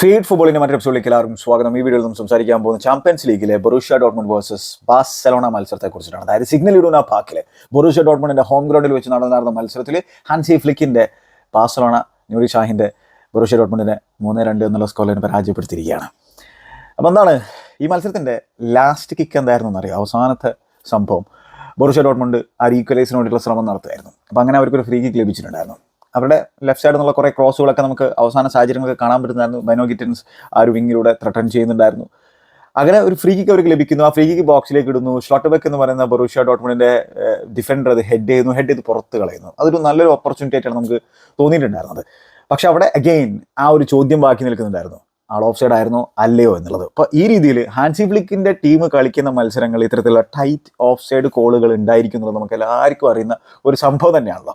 Feed ഫുട്ബോളിന്റെ മറ്റൊരു എപ്പിസോഡിലേക്ക് എല്ലാവർക്കും സ്വാഗതം. ഈ വീഡിയോയിൽ നമ്മൾ സംസാരിക്കാൻ പോകുന്ന ചാമ്പ്യൻസ് ലീഗിലെ ബൊറൂഷ്യ ഡോട്ട്മണ്ട് വേഴ്സസ് ബാഴ്സലോണ മത്സരത്തെ കുറിച്ചിട്ടാണ്. അതായത് സിഗ്നൽ ഇഡൂന പാക്കിലെ ബൊറൂഷ്യ ഡോട്ട്മണ്ടിന്റെ ഹോം ഗ്രൗണ്ടിൽ വെച്ച് നടന്ന മത്സരത്തിൽ ഹാൻസി ഫ്ലിക്കിന്റെ ബാഴ്സലോണ ന്യൂറി ഷാഹിന്റെ ബൊറൂഷ്യ ഡോട്ട്മണ്ടിനെ മൂന്ന് രണ്ട് എന്നുള്ള സ്കോറിനെ പരാജയപ്പെടുത്തിയിരിക്കുകയാണ്. അപ്പോൾ എന്താണ് ഈ മത്സരത്തിന്റെ ലാസ്റ്റ് കിക്ക് എന്തായിരുന്നു എന്നറിയാം? അവസാനത്തെ സംഭവം. ബൊറൂഷ്യ ഡോട്ട്മണ്ട് ആ ഈക്വലൈസിന് വേണ്ടിയിട്ടുള്ള ശ്രമം നടത്തുമായിരുന്നു അപ്പോൾ അങ്ങനെ അവർക്കൊരു ഫ്രീ കിക്ക് ലഭിച്ചിട്ടുണ്ടായിരുന്നു. അവരുടെ ലെഫ്റ്റ് സൈഡിൽ നിന്നുള്ള കുറേ ക്രോസുകളൊക്കെ നമുക്ക് അവസാന സാഹചര്യങ്ങളൊക്കെ കാണാൻ പറ്റുന്നതായിരുന്നു. ബൈനോഗിറ്റൻസ് ആ ഒരു വിങ്ങിലൂടെ ത്രട്ടൺ ചെയ്യുന്നുണ്ടായിരുന്നു. അങ്ങനെ ഒരു ഫ്രീ കിക്ക് അവർക്ക് ലഭിക്കുന്നു. ആ ഫ്രീ കിക്ക് ബോക്സിലേക്ക് ഇടുന്നു. ഷോട്ട് ബെക്ക് എന്ന് പറയുന്ന ബൊറൂഷ്യ ഡോട്ട്മണ്ടിന്റെ ഡിഫൻഡർ അത് ഹെഡ് ചെയ്യുന്നു. ഹെഡ് ചെയ്ത് പുറത്ത് കളയുന്നു. അതൊരു നല്ലൊരു ഓപ്പർച്യൂണിറ്റി ആയിട്ടാണ് നമുക്ക് തോന്നിയിട്ടുണ്ടായിരുന്നത്. പക്ഷെ അവിടെ അഗെയിൻ ആ ഒരു ചോദ്യം ബാക്കി നിൽക്കുന്നുണ്ടായിരുന്നു. ആൾ ഓഫ് സൈഡ് ആയിരുന്നോ? അല്ലയോ എന്നുള്ളത്. അപ്പോൾ ഈ രീതിയിൽ ഹാൻസി ഫ്ലിക്കിന്റെ ടീം കളിക്കുന്ന മത്സരങ്ങൾ ഇത്തരത്തിലുള്ള ടൈറ്റ് ഓഫ് സൈഡ് കോളുകൾ ഉണ്ടായിരിക്കും എന്നുള്ളത് നമുക്ക് എല്ലാവർക്കും അറിയുന്ന ഒരു സംഭവം തന്നെയാണല്ലോ.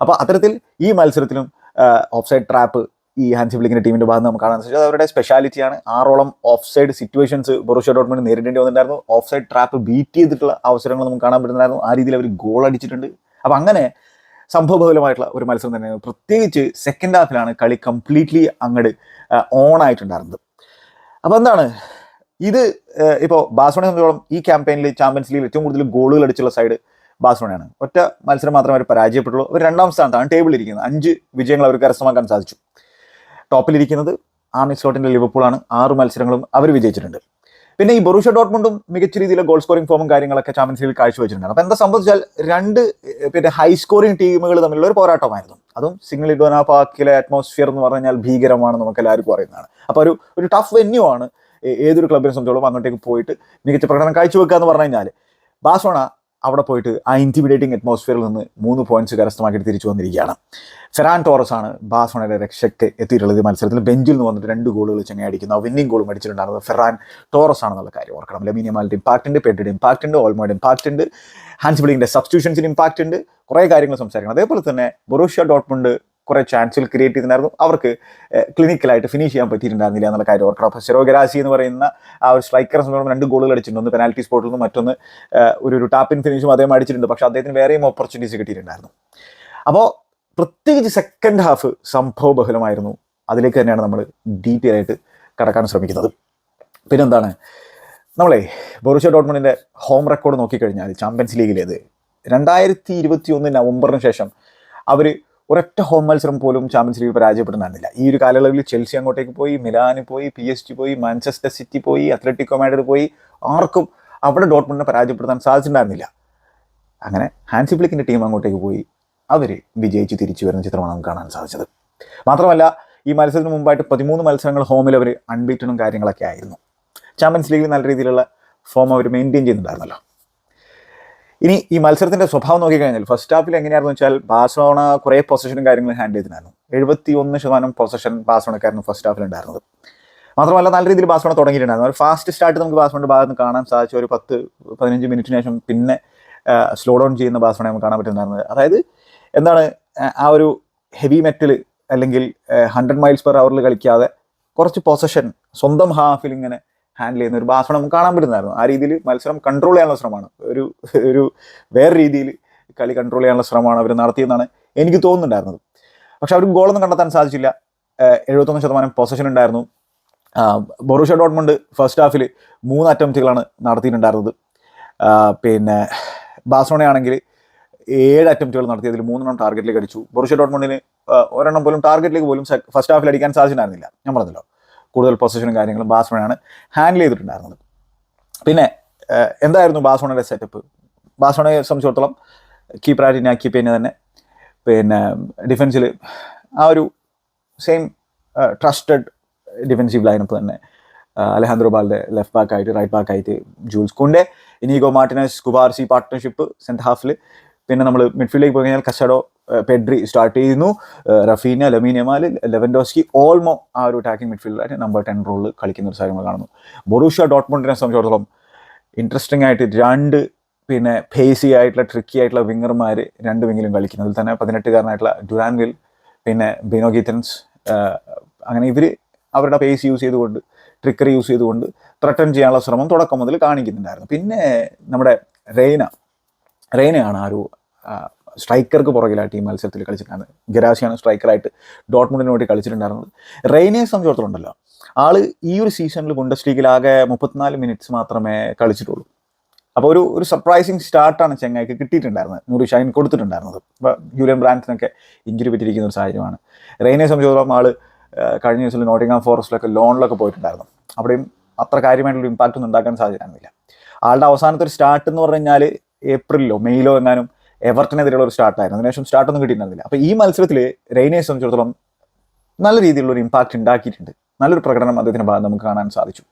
അപ്പോൾ അത്തരത്തിൽ ഈ മത്സരത്തിലും ഓഫ് സൈഡ് ട്രാപ്പ് ഈ ഹാൻസി ഫ്ലിക്കിന്റെ ടീമിന്റെ ഭാഗത്ത് നമുക്ക് കാണാൻ സാധിച്ചത് അവരുടെ സ്പെഷ്യാലിറ്റിയാണ് ആറോളം ഓഫ് സൈഡ് സിറ്റുവേഷൻസ് ബൊറൂഷ്യ ഡോട്ട്മെന്റ് നേരിടേണ്ടി വന്നിട്ടുണ്ടായിരുന്നു. ഓഫ് സൈഡ് ട്രാപ്പ് ബീറ്റ് ചെയ്തിട്ടുള്ള അവസരങ്ങൾ നമുക്ക് കാണാൻ പറ്റുന്നുണ്ടായിരുന്നു. ആ രീതിയിൽ അവർ ഗോൾ അടിച്ചിട്ടുണ്ട്. അപ്പം അങ്ങനെ സംഭവബഹുലമായിട്ടുള്ള ഒരു മത്സരം തന്നെയാണ്. പ്രത്യേകിച്ച് സെക്കൻഡ് ഹാഫിലാണ് കളി കംപ്ലീറ്റ്ലി അങ്ങോട്ട് ഓൺ ആയിട്ടുണ്ടായിരുന്നത്. അപ്പോൾ എന്താണ്? ഇത് ഇപ്പോൾ ബാസോണെ സംബന്ധിച്ചോളം ഈ ക്യാമ്പയിനിൽ ചാമ്പ്യൻസ് ലീഗിൽ ഏറ്റവും കൂടുതൽ ഗോളുകൾ അടിച്ചുള്ള സൈഡ് ബാഴ്സലോണയാണ്. ഒറ്റ മത്സരം മാത്രമേ അവർ പരാജയപ്പെട്ടുള്ളൂ. അവർ രണ്ടാം സ്ഥാനത്താണ് ടേബിളിൽ ഇരിക്കുന്നത്. അഞ്ച് വിജയങ്ങൾ അവർ കരസ്ഥമാക്കാൻ സാധിച്ചു. ടോപ്പിലിരിക്കുന്നത് ആർണി സ്ലോട്ടിന്റെ ലിവർപൂളാണ് ആറ് മത്സരങ്ങളും അവർ വിജയിച്ചിട്ടുണ്ട്. പിന്നെ ഈ ബൊറൂഷ്യ ഡോട്ട്മുണ്ടും മികച്ച രീതിയിലെ ഗോൾ സ്കോറിംഗ് ഫോമും കാര്യങ്ങളൊക്കെ ചാമ്പ്യൻസ് ലീഗിൽ കാഴ്ചവെച്ചിട്ടുണ്ട്. അപ്പോൾ എന്താ സംബന്ധിച്ചാൽ രണ്ട് പിന്നെ ഹൈ സ്കോറിംഗ് ടീമുകൾ തമ്മിലുള്ള ഒരു പോരാട്ടമായിരുന്നു. അതും സിംഗിൾ ഇഡോന പാക്കിലെ അറ്റ്മോസ്ഫിയർ എന്ന് പറഞ്ഞാൽ ഭീകരമാണെന്ന് നമുക്ക് എല്ലാവർക്കും അറിയുന്നതാണ്. അപ്പോൾ ഒരു ഒരു ടഫ് വെന്യൂ ആണ്. ഏതൊരു ക്ലബിനെ സംബന്ധിച്ചോളം അങ്ങോട്ടേക്ക് പോയിട്ട് മികച്ച പ്രകടനം കാഴ്ചവെക്കുക എന്ന് പറഞ്ഞു കഴിഞ്ഞാൽ ബാഴ്സലോണ അവിടെ പോയിട്ട് ആ ഇന്റിമിഡേറ്റിംഗ് അറ്റ്മോസ്ഫിയറിൽ നിന്ന് മൂന്ന് പോയിന്റ്സ് കരസ്ഥമാക്കിയിട്ട് തിരിച്ചു വന്നിരിക്കുകയാണ്. ഫെറാൻ ടോറസ് ആണ് ബാസോണയുടെ രക്ഷയ്ക്ക് എത്തിയിട്ടുള്ളത് മത്സരത്തിൽ. ബെഞ്ചിൽ നിന്ന് വന്നിട്ട് രണ്ട് ഗോളുകൾ ചെങ്ങ അടിക്കുന്നു. വിന്നിംഗ് ഗോളും അടിച്ചിട്ടുണ്ടായിരുന്നത് ഫെറാൻ ടോറസ് ആണെന്നുള്ള കാര്യം ഓർക്കണം. ലമീനിയമാലിന്റെ ഇമ്പാക്റ്റ് ഉണ്ട് പെഡിയുടെ ഇമ്പാക്റ്റ് ഉണ്ട് ഓൾമോയുടെ ഇമ്പാക്റ്റ് ഉണ്ട് ഹാൻസ് ബിളിങ്ങിന്റെ സബ്സ്റ്റിറ്റ്യൂഷൻസിന് ഇമ്പാക്റ്റ് ഉണ്ട് കുറേ കാര്യങ്ങൾ സംസാരിക്കണം. അതേപോലെ തന്നെ ബൊറൂഷ്യ ഡോട്ട്മുണ്ട് കുറേ ചാൻസുകൾ ക്രിയേറ്റ് ചെയ്തിട്ടുണ്ടായിരുന്നു. അവർക്ക് ക്ലിനിക്കലായിട്ട് ഫിനിഷ് ചെയ്യാൻ പറ്റിയിട്ടുണ്ടായിരുന്നില്ല എന്നുള്ള കാര്യം ഓർക്കണം അപ്പോൾ സെറോഗരാസി എന്ന് പറയുന്ന ആ ഒരു സ്ട്രൈക്കറെ സംബന്ധിച്ച് രണ്ട് ഗോളുകൾ അടിച്ചിട്ടുണ്ട്. ഒന്ന് പെനാൽറ്റി സ്പോട്ടിൽ നിന്ന് മറ്റൊന്ന് ഒരു ഒരു ടാപ്പിൻ ഫിനിഷും അദ്ദേഹം അടിച്ചിട്ടുണ്ട്. പക്ഷേ അദ്ദേഹത്തിന് വേറെയും ഓപ്പർച്യൂണിറ്റീസ് കിട്ടിയിട്ടുണ്ടായിരുന്നു. അപ്പോൾ പ്രത്യേകിച്ച് സെക്കൻഡ് ഹാഫ് സംഭവ ബഹുലമായിരുന്നു. അതിലേക്ക് തന്നെയാണ് നമ്മൾ ഡീറ്റെയിൽ ആയിട്ട് കടക്കാൻ ശ്രമിക്കുന്നത്. പിന്നെന്താണ്? നമ്മളെ ബൊറൂഷ്യ ഡോട്ട്മണിന്റെ ഹോം റെക്കോർഡ് നോക്കിക്കഴിഞ്ഞാൽ ചാമ്പ്യൻസ് ലീഗിലേത് രണ്ടായിരത്തി ഇരുപത്തി ഒന്ന് നവംബറിന് ശേഷം അവർ ഒരൊറ്റ ഹോം മത്സരം പോലും ചാമ്പ്യൻസ് ലീഗ് പരാജയപ്പെടുന്നില്ല ഈ ഒരു കാലയളവിൽ ചെൽസി അങ്ങോട്ടേക്ക് പോയി മിലാന് പോയി പി എസ് ജി പോയി മാഞ്ചസ്റ്റർ സിറ്റി പോയി അത്ലറ്റിക്കോ മാഡ്രിഡ് പോയി ആർക്കും അവിടെ ഡോട്ട്മണ്ടിനെ പരാജയപ്പെടുത്താൻ സാധിച്ചിട്ടുണ്ടായിരുന്നില്ല. അങ്ങനെ ഹാൻസി ഫ്ലിക്കിന്റെ ടീം അങ്ങോട്ടേക്ക് പോയി അവർ വിജയിച്ച് തിരിച്ചു വരുന്ന ചിത്രമാണ് നമുക്ക് കാണാൻ സാധിച്ചത്. മാത്രമല്ല ഈ മത്സരത്തിന് മുമ്പായിട്ട് പതിമൂന്ന് മത്സരങ്ങൾ ഹോമിൽ അവർ അൺബീറ്റണും കാര്യങ്ങളൊക്കെ ആയിരുന്നു. ചാമ്പ്യൻസ് ലീഗിൽ നല്ല രീതിയിലുള്ള ഫോം അവർ മെയിന്റെയിൻ ചെയ്യുന്നുണ്ടായിരുന്നല്ലോ. ഇനി ഈ മത്സരത്തിന്റെ സ്വഭാവം നോക്കിക്കഴിഞ്ഞാൽ ഫസ്റ്റ് ഹാഫിൽ എങ്ങനെയായിരുന്നു വെച്ചാൽ ബാഴ്സലോണ കുറേ പൊസിഷനും കാര്യങ്ങളും ഹാൻഡിൽ ചെയ്തിട്ടുണ്ടായിരുന്നു. എഴുപത്തി ഒന്ന് ശതമാനം പൊസിഷൻ ബാഴ്സലോണക്കായിരുന്നു ഫസ്റ്റ് ഹാഫിൽ ഉണ്ടായിരുന്നത്. മാത്രമല്ല നല്ല രീതിയിൽ ബാഴ്സലോണ തുടങ്ങിയിട്ടുണ്ടായിരുന്നു. ഒരു ഫാസ്റ്റ് സ്റ്റാർട്ട് നമുക്ക് ബാഴ്സലോണയുടെ ഭാഗത്ത് കാണാൻ സാധിച്ചു ഒരു പത്ത് പതിനഞ്ച് മിനിറ്റിന് ശേഷം പിന്നെ സ്ലോ ഡൗൺ ചെയ്യുന്ന ബാഴ്സലോണ നമുക്ക് കാണാൻ പറ്റുന്നുണ്ടായിരുന്നത് അതായത് എന്താണ് ആ ഒരു ഹെവി മെറ്റൽ അല്ലെങ്കിൽ ഹൺഡ്രഡ് മൈൽസ് പെർ അവറിൽ കളിക്കാതെ കുറച്ച് പൊസഷൻ സ്വന്തം ഹാഫിൽ ഇങ്ങനെ ഹാൻഡിൽ ചെയ്യുന്ന ഒരു ബാഴ്സലോണ നമുക്ക് കാണാൻ പറ്റുന്നതായിരുന്നു. ആ രീതിയിൽ മത്സരം കൺട്രോൾ ചെയ്യാനുള്ള ശ്രമമാണ്. ഒരു ഒരു വേറെ രീതിയിൽ കളി കൺട്രോൾ ചെയ്യാനുള്ള ശ്രമമാണ് അവർ നടത്തിയെന്നാണ് എനിക്ക് തോന്നുന്നുണ്ടായിരുന്നത്. പക്ഷെ അവർക്ക് ഗോളൊന്നും കണ്ടെത്താൻ സാധിച്ചില്ല. എഴുപത്തൊന്ന് ശതമാനം പൊസഷൻ ഉണ്ടായിരുന്നു. ബൊറൂഷ ഡോട്ട്മണ്ട് ഫസ്റ്റ് ഹാഫിൽ മൂന്ന് അറ്റംപ്റ്റുകളാണ് നടത്തിയിട്ടുണ്ടായിരുന്നത്. പിന്നെ ബാസോണയാണെങ്കിൽ ഏഴ് അറ്റംപ്റ്റുകൾ നടത്തിയതിൽ മൂന്നെണ്ണം ടാർഗറ്റിലേക്ക് അടിച്ചു. ബൊറൂഷ ഡോട്ട്മണ്ടിന് ഒരെണ്ണം പോലും ടാർഗറ്റിലേക്ക് പോലും ഫസ്റ്റ് ഹാഫിൽ അടിക്കാൻ സാധിച്ചിട്ടുണ്ടായിരുന്നില്ല. ഞാൻ പറഞ്ഞല്ലോ. കൂടുതൽ പൊസിഷനും കാര്യങ്ങളും ബാസ്മണാണ് ഹാൻഡിൽ ചെയ്തിട്ടുണ്ടായിരുന്നത്. പിന്നെ എന്തായിരുന്നു ബാസ്മണയുടെ സെറ്റപ്പ് ബാസ്മണയെ സംബന്ധിച്ചിടത്തോളം കീപ്പറായിട്ട് ഇനാക്കി പിന്നെ തന്നെ പിന്നെ ഡിഫൻസിൽ ആ ഒരു സെയിം ട്രസ്റ്റഡ് ഡിഫൻസീവ് ലൈനപ്പ് തന്നെ അലഹാന്ദ്രോ ബാലിന്റെ ലെഫ്റ്റ് ബാക്ക് ആയിട്ട് റൈറ്റ് ബാക്ക് ആയിട്ട് Jules Kounde Inigo Martinez Cubarsi partnership saint ഹാഫിൽ പിന്നെ നമ്മൾ മിഡ്ഫീൽഡിലേക്ക് പോയി കഴിഞ്ഞാൽ കഷഡോ പെഡ്രി സ്റ്റാർട്ട് ചെയ്യുന്നു. Raphinha Lamine Yamal Lewandowski Olmo ആ ഒരു അറ്റാക്കിംഗ് മിഡ്ഫീൽഡായിട്ട് നമ്പർ ടെൻ റോൾ കളിക്കുന്ന ഒരു സാധനം കാണുന്നു. ബൊറൂഷ്യ ഡോട്ട്മോണ്ടിനെ സംബന്ധിച്ചിടത്തോളം ഇൻട്രസ്റ്റിംഗ് ആയിട്ട് രണ്ട് പിന്നെ ഫേസി ആയിട്ടുള്ള ട്രിക്കി ആയിട്ടുള്ള വിങ്ങർമാർ രണ്ട് വിങ്ങിലും കളിക്കുന്നു. അതിൽ തന്നെ പതിനെട്ടുകാരനായിട്ടുള്ള ഡുരാൻവിൽ പിന്നെ ബിനോ ഗീത്തൻസ് അങ്ങനെ ഇവർ അവരുടെ പേസ് യൂസ് ചെയ്തുകൊണ്ട് ട്രിക്കറി യൂസ് ചെയ്തുകൊണ്ട് ത്രട്ടൺ ചെയ്യാനുള്ള ശ്രമം തുടക്കം മുതൽ കാണിക്കുന്നുണ്ടായിരുന്നു. പിന്നെ നമ്മുടെ റെയ്ന റെയ്നയാണ് ആ ഒരു സ്ട്രൈക്കർക്ക് പുറകിലായിട്ട് ടീം മത്സരത്തിൽ കളിച്ചിട്ടുണ്ടായിരുന്നത്. ഗരാസിയാണ് സ്ട്രൈക്കറായിട്ട് ഡോട്ട്മുണ്ടിന് വേണ്ടി കളിച്ചിട്ടുണ്ടായിരുന്നത്. റെയിനെ സംബന്ധിച്ചിടത്തോളം ആൾ ഈ ഒരു സീസണിൽ ബുണ്ടസ് ആകെ മുപ്പത്തിനാല് മിനിറ്റ്സ് മാത്രമേ കളിച്ചിട്ടുള്ളൂ. അപ്പോൾ ഒരു ഒരു സർപ്രൈസിങ് സ്റ്റാർട്ടാണ് ചെങ്ങായിക്ക് കിട്ടിയിട്ടുണ്ടായിരുന്നത്. നൂറ് ഷൈൻ കൊടുത്തിട്ടുണ്ടായിരുന്നത്. ഇപ്പോൾ ജൂലിയൻ ബ്രാൻഡിനൊക്കെ ഇഞ്ചുറി പറ്റിയിരിക്കുന്ന ഒരു സാഹചര്യമാണ്. റെയിനെ സംബന്ധിച്ചിടത്തോളം ആൾ കഴിഞ്ഞ ദിവസം നോട്ടിംഗാം ഫോറസ്റ്റിലൊക്കെ ലോണിലൊക്കെ പോയിട്ടുണ്ടായിരുന്നു. അവിടെയും അത്ര കാര്യമായിട്ടുള്ള ഇമ്പാക്റ്റ് ഒന്നും ഉണ്ടാക്കാൻ സാധ്യതയായിരുന്നില്ല ആളുടെ അവസാനത്തെ ഒരു സ്റ്റാർട്ട് എന്ന് പറഞ്ഞു കഴിഞ്ഞാൽ ഏപ്രിലിലോ മെയ്യിലോ എങ്ങാനും എവർട്ടിനെതിരെയുള്ള ഒരു സ്റ്റാർട്ടായിരുന്നു അതിനുശേഷം സ്റ്റാർട്ടൊന്നും കിട്ടിയിട്ടുണ്ടായിരുന്നില്ല അപ്പോൾ ഈ മത്സരത്തിൽ റെയിനെ സംബന്ധിച്ചിടത്തോളം നല്ല രീതിയിലുള്ള ഒരു ഇമ്പാക്റ്റ് ഉണ്ടാക്കിയിട്ടുണ്ട്. നല്ലൊരു പ്രകടനം അദ്ദേഹത്തിന്റെ ഭാഗത്ത് നമുക്ക് കാണാൻ സാധിച്ചു.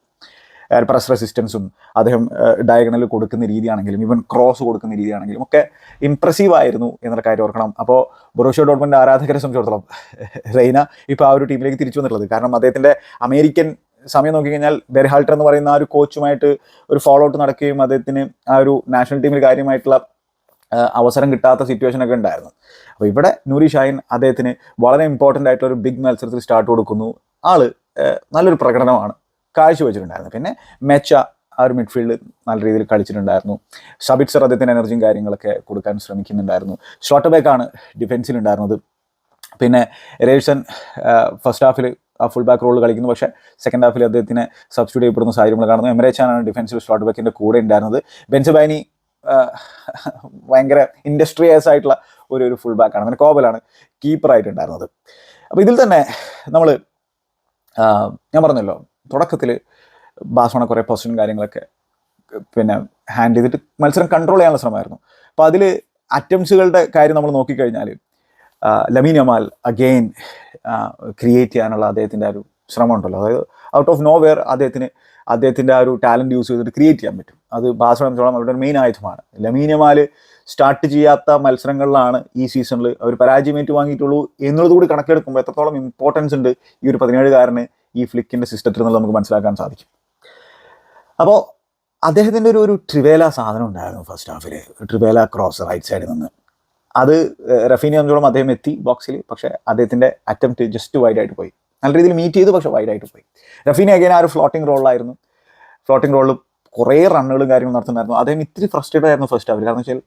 പ്രസ് റെസിസ്റ്റൻസും അദ്ദേഹം ഡയഗണൽ കൊടുക്കുന്ന രീതിയാണെങ്കിലും ഇവൻ ക്രോസ് കൊടുക്കുന്ന രീതിയാണെങ്കിലും ഒക്കെ ഇംപ്രസീവ് ആയിരുന്നു എന്നുള്ള കാര്യം ഓർക്കണം. അപ്പോൾ ബൊറോഷ്യ ഡോട്ട്മെന്റ് ആരാധകരെ സംബന്ധിച്ചിടത്തോളം റെയ്ന ഇപ്പോൾ ആ ഒരു ടീമിലേക്ക് തിരിച്ചു വന്നിട്ടുള്ളത്. കാരണം അദ്ദേഹത്തിന്റെ അമേരിക്കൻ സമയം നോക്കിക്കഴിഞ്ഞാൽ ബെർഹാൾട്ടർ എന്ന് പറയുന്ന ആ ഒരു കോച്ചുമായിട്ട് ഒരു ഫോളോ ഔട്ട് നടക്കുകയും അദ്ദേഹത്തിന് ആ ഒരു നാഷണൽ ടീമിൽ കാര്യമായിട്ടുള്ള അവസരം കിട്ടാത്ത സിറ്റുവേഷൻ ഒക്കെ ഉണ്ടായിരുന്നു. അപ്പോൾ ഇവിടെ നൂരി ഷാഹിൻ അദ്ദേഹത്തിന് വളരെ ഇമ്പോർട്ടന്റ് ആയിട്ടുള്ള ഒരു ബിഗ് മത്സരത്തിൽ സ്റ്റാർട്ട് കൊടുക്കുന്നു. ആൾ നല്ലൊരു പ്രകടനമാണ് കാഴ്ചവെച്ചിട്ടുണ്ടായിരുന്നു. പിന്നെ മെച്ച ആ ഒരു മിഡ്ഫീൽഡ് നല്ല രീതിയിൽ കളിച്ചിട്ടുണ്ടായിരുന്നു. ഷബിറ്റ്സർ അദ്ദേഹത്തിന് എനർജിയും കാര്യങ്ങളൊക്കെ കൊടുക്കാൻ ശ്രമിക്കുന്നുണ്ടായിരുന്നു. ഷോർട്ട് ബാക്കാണ് ഡിഫെൻസിലുണ്ടായിരുന്നത് പിന്നെ രേഷൻ ഫസ്റ്റ് ഹാഫിൽ ആ ഫുൾ ബാക്ക് റോൾ കളിക്കുന്നു. പക്ഷേ സെക്കൻഡ് ഹാഫിൽ അദ്ദേഹത്തിന് സബ്സ്റ്റിറ്റ്യൂട്ട് ചെയ്യപ്പെടുന്ന സാഹചര്യങ്ങൾ കാണുന്നു. എമറേച്ചാണ് ഡിഫൻസിൽ ഷോർട്ട് ബാക്കിന്റെ കൂടെ ഉണ്ടായിരുന്നത്. ബെൻസബൈനി ഭയങ്കര ഇൻഡസ്ട്രിയസ് ആയിട്ടുള്ള ഒരു ഒരു ഫുൾ ബാക്കാണ് അങ്ങനെ കോബലാണ് കീപ്പറായിട്ടുണ്ടായിരുന്നത് അപ്പോൾ ഇതിൽ തന്നെ നമ്മൾ ഞാൻ പറഞ്ഞല്ലോ തുടക്കത്തിൽ ബാസോണ കുറേ പൊസിഷനും കാര്യങ്ങളൊക്കെ പിന്നെ ഹാൻഡ് ചെയ്തിട്ട് മത്സരം കൺട്രോൾ ചെയ്യാനുള്ള ശ്രമമായിരുന്നു. അപ്പോൾ അതിൽ അറ്റംപ്റ്റ്സുകളുടെ കാര്യം നമ്മൾ നോക്കിക്കഴിഞ്ഞാൽ ലമീൻ അമാൽ അഗെയിൻ ക്രിയേറ്റ് ചെയ്യാനുള്ള അദ്ദേഹത്തിന്റെ ഒരു ശ്രമമുണ്ടല്ലോ. അതായത് ഔട്ട് ഓഫ് നോ വെയർ അദ്ദേഹത്തിന് അദ്ദേഹത്തിന്റെ ആ ഒരു ടാലന്റ് യൂസ് ചെയ്തിട്ട് ക്രിയേറ്റ് ചെയ്യാൻ പറ്റും. അത് ബാസോളം അവരുടെ മെയിൻ ആയുധമാണ്. ലമീനമാൽ സ്റ്റാർട്ട് ചെയ്യാത്ത മത്സരങ്ങളിലാണ് ഈ സീസണിൽ അവർ പരാജയമേറ്റ് വാങ്ങിയിട്ടുള്ളൂ എന്നുള്ളത് കൂടി കണക്കിലെടുക്കുമ്പോൾ എത്രത്തോളം ഇമ്പോർട്ടൻസ് ഉണ്ട് ഈ ഒരു പതിനേഴുകാരന് ഈ ഫ്ലിക്കിന്റെ സിസ്റ്റത്തിൽ നിന്ന് നമുക്ക് മനസ്സിലാക്കാൻ സാധിക്കും. അപ്പോൾ അദ്ദേഹത്തിന്റെ ഒരു ഒരു ട്രിവേല സാധനം ഉണ്ടായിരുന്നു ഫസ്റ്റ് ഹാഫിൽ ട്രിവേല ക്രോസ് റൈറ്റ് സൈഡിൽ നിന്ന്. അത് റഫീനെ സംബന്ധിച്ചോളം അദ്ദേഹം എത്തി ബോക്സിൽ പക്ഷേ അദ്ദേഹത്തിന്റെ അറ്റംപ്റ്റ് ജസ്റ്റ് വൈഡ് ആയിട്ട് പോയി. നല്ല രീതിയിൽ മീറ്റ് ചെയ്തു പക്ഷേ വൈഡ് ആയിട്ട് പോയി. റഫീനെ അഗൈൻ ആ ഒരു ഫ്ലോട്ടിംഗ് റോളിലായിരുന്നു ഫ്ലോട്ടിംഗ് റോളിൽ കുറേ റണ്ണുകളും കാര്യങ്ങളും നടത്തുന്നുണ്ടായിരുന്നു. അദ്ദേഹം ഇത്തിരി ഫ്രസ്ട്രേറ്റഡ് ആയിരുന്നു ഫസ്റ്റ് അവർ കാരണം വെച്ചാൽ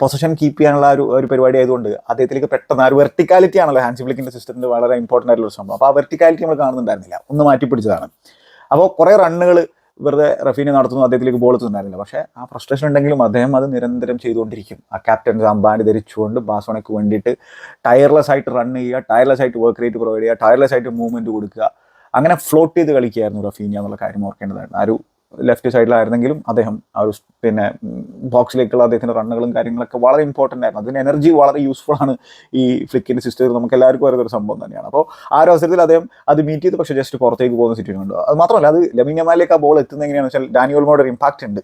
പൊസിഷൻ കീപ്പ് ചെയ്യാനുള്ള ഒരു ഒരു പരിപാടി ആയതുകൊണ്ട് അദ്ദേഹത്തിലേക്ക് പെട്ടെന്ന് ആ ഒരു വെർട്ടിക്കാലിറ്റി ആണല്ലോ ഹാൻഡ് ഫ്ലിക്കിന്റെ സിസ്റ്റത്തിന്റെ വളരെ ഇമ്പോർട്ടന്റ് ആയിട്ടുള്ള സംഭവം. അപ്പോൾ ആ വെർട്ടിക്കാലിറ്റി നമ്മൾ കാണുന്നുണ്ടായിരുന്നില്ല. ഒന്ന് മാറ്റി പിടിച്ചതാണ് അപ്പോൾ കുറേ റണ്ണുകൾ വെറുതെ റഫീനെ നടത്തുന്നു അദ്ദേഹത്തിലേക്ക് ബോൾ എത്തുന്നുണ്ടായിരുന്നില്ല പക്ഷേ ആ ഫ്രസ്ട്രേഷൻ ഉണ്ടെങ്കിലും അദ്ദേഹം അത് നിരന്തരം ചെയ്തുകൊണ്ടിരിക്കും. ആ ക്യാപ്റ്റൻ അമ്പാനി ധരിച്ചുകൊണ്ട് ബാസോണയ്ക്ക് വേണ്ടിയിട്ട് ടയർലെസ് ആയിട്ട് റൺ ചെയ്യുക ടയർലെസ് ആയിട്ട് വർക്ക് റേറ്റ് പ്രൊവൈഡ് ചെയ്യുക ടയർലെസ് ആയിട്ട് മൂവ്മെന്റ് കൊടുക്കുക. അങ്ങനെ ഫ്ലോട്ട് ചെയ്ത് കളിക്കുകയായിരുന്നു റഫീനിയ എന്നുള്ള കാര്യം ഓർക്കേണ്ടതായിരുന്നു. ആ ഒരു ലെഫ്റ്റ് സൈഡിലായിരുന്നെങ്കിലും അദ്ദേഹം ആ ഒരു പിന്നെ ബോക്സിലേക്കുള്ള അദ്ദേഹത്തിന്റെ റണ്ണുകളും കാര്യങ്ങളൊക്കെ വളരെ ഇമ്പോർട്ടന്റ് ആയിരുന്നു. അതിന് എനർജി വളരെ യൂസ്ഫുൾ ആണ് ഈ ഫ്ലിക്കിന്റെ സിസ്റ്റം നമുക്ക് എല്ലാവർക്കും വരുന്ന ഒരു സംഭവം തന്നെയാണ്. അപ്പോൾ ആ ഒരു അവസരത്തിൽ അദ്ദേഹം അത് മീറ്റ് ചെയ്ത്. പക്ഷേ ജസ്റ്റ് പുറത്തേക്ക് പോകുന്ന സിറ്റുവേഷൻ ഉണ്ട് അത് മാത്രമല്ല അത് ലമിനമാലേക്ക് ആ ബോൾ എത്തുന്ന എങ്ങനെയാണെന്ന് വെച്ചാൽ ഡാനിയോൾ മോഡ് ഒരു ഇമ്പാക്റ്റ് ഉണ്ട്.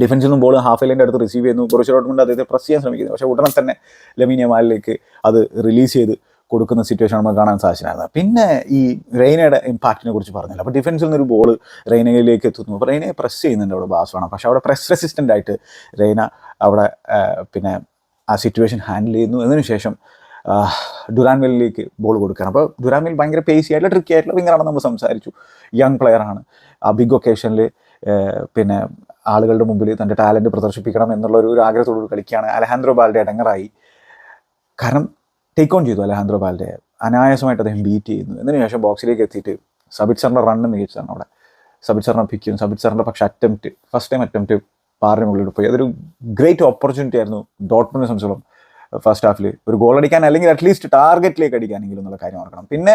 ഡിഫൻസിൽ നിന്നും ബോൾ ഹാഫ് ലൈന്റെ അടുത്ത് റിസീവ് ചെയ്യുന്നു. കുറച്ച് ഡോട്ട്മുണ്ട് അദ്ദേഹത്തെ പ്രസ് ചെയ്യാൻ ശ്രമിക്കുന്നു. പക്ഷേ ഉടനെ തന്നെ ലമിനിയ മാലിലേക്ക് അത് റിലീസ് ചെയ്ത്. കൊടുക്കുന്ന സിറ്റുവേഷൻ നമ്മൾ കാണാൻ സാധിച്ചിട്ടുണ്ടായിരുന്നത് പിന്നെ ഈ റെയിനയുടെ ഇമ്പാക്റ്റിനെ കുറിച്ച് പറഞ്ഞില്ല. അപ്പോൾ ഡിഫൻസിൽ നിന്നൊരു ബോൾ റെയിനയിലേക്ക് എത്തുന്നു. അപ്പോൾ റെയ്നയെ പ്രസ് ചെയ്യുന്നുണ്ട് അവിടെ ബാസ്വാണ് പക്ഷേ അവിടെ പ്രസ് റെസിസ്റ്റന്റ് ആയിട്ട് റെയ്ന അവിടെ പിന്നെ ആ സിറ്റുവേഷൻ ഹാൻഡിൽ ചെയ്യുന്നു. അതിനു ശേഷം ഡുറാൻവെല്ലിലേക്ക് ബോൾ കൊടുക്കുകയാണ്. അപ്പോൾ ഡുരാൻവെൽ ഭയങ്കര പേസി ആയിട്ടുള്ള ട്രിക്കി ആയിട്ടുള്ള വിങ്ങറാണ് നമ്മൾ സംസാരിച്ചു. യങ് പ്ലെയറാണ് ആ ബിഗ് ഒക്കേഷനിൽ പിന്നെ ആളുകളുടെ മുമ്പിൽ തന്റെ ടാലന്റ് പ്രദർശിപ്പിക്കണം എന്നുള്ള ഒരു ആഗ്രഹത്തോട് കളിക്കുകയാണ്. അലഹാൻഡ്രോ ബാലിന്റെ അടങ്ങറായി കാരണം ടേക്ക് ഓൺ ചെയ്തു അലഹാന്ദ്രോ ബാൽഡെ അനായാസമായിട്ട് അദ്ദേഹം ബീറ്റ് ചെയ്യുന്നു. എന്നതിന് ശേഷം ബോക്സിലേക്ക് എത്തിയിട്ട് സബിത് സാറിന്റെ റണ്ണ് മികച്ചതാണ് അവിടെ. സബിത് സാറിനെ പിക്ക്. സബിത് സാറിന്റെ പക്ഷേ അറ്റംപ്റ്റ് ഫസ്റ്റ് ടൈം അറ്റംപ്റ്റ് പാറിന് പോയി. അതൊരു ഗ്രേറ്റ് ഓപ്പർച്യൂണിറ്റി ആയിരുന്നു ഡോട്ട്മനെ സംബന്ധിച്ചോളം. ഫസ്റ്റ് ഹാഫിൽ ഒരു ഗോൾ അടിക്കാൻ അല്ലെങ്കിൽ അറ്റ്ലീസ്റ്റ് ടാർഗറ്റിലേക്ക് അടിക്കാനെങ്കിലും എന്നുള്ള കാര്യം ഓർക്കണം. പിന്നെ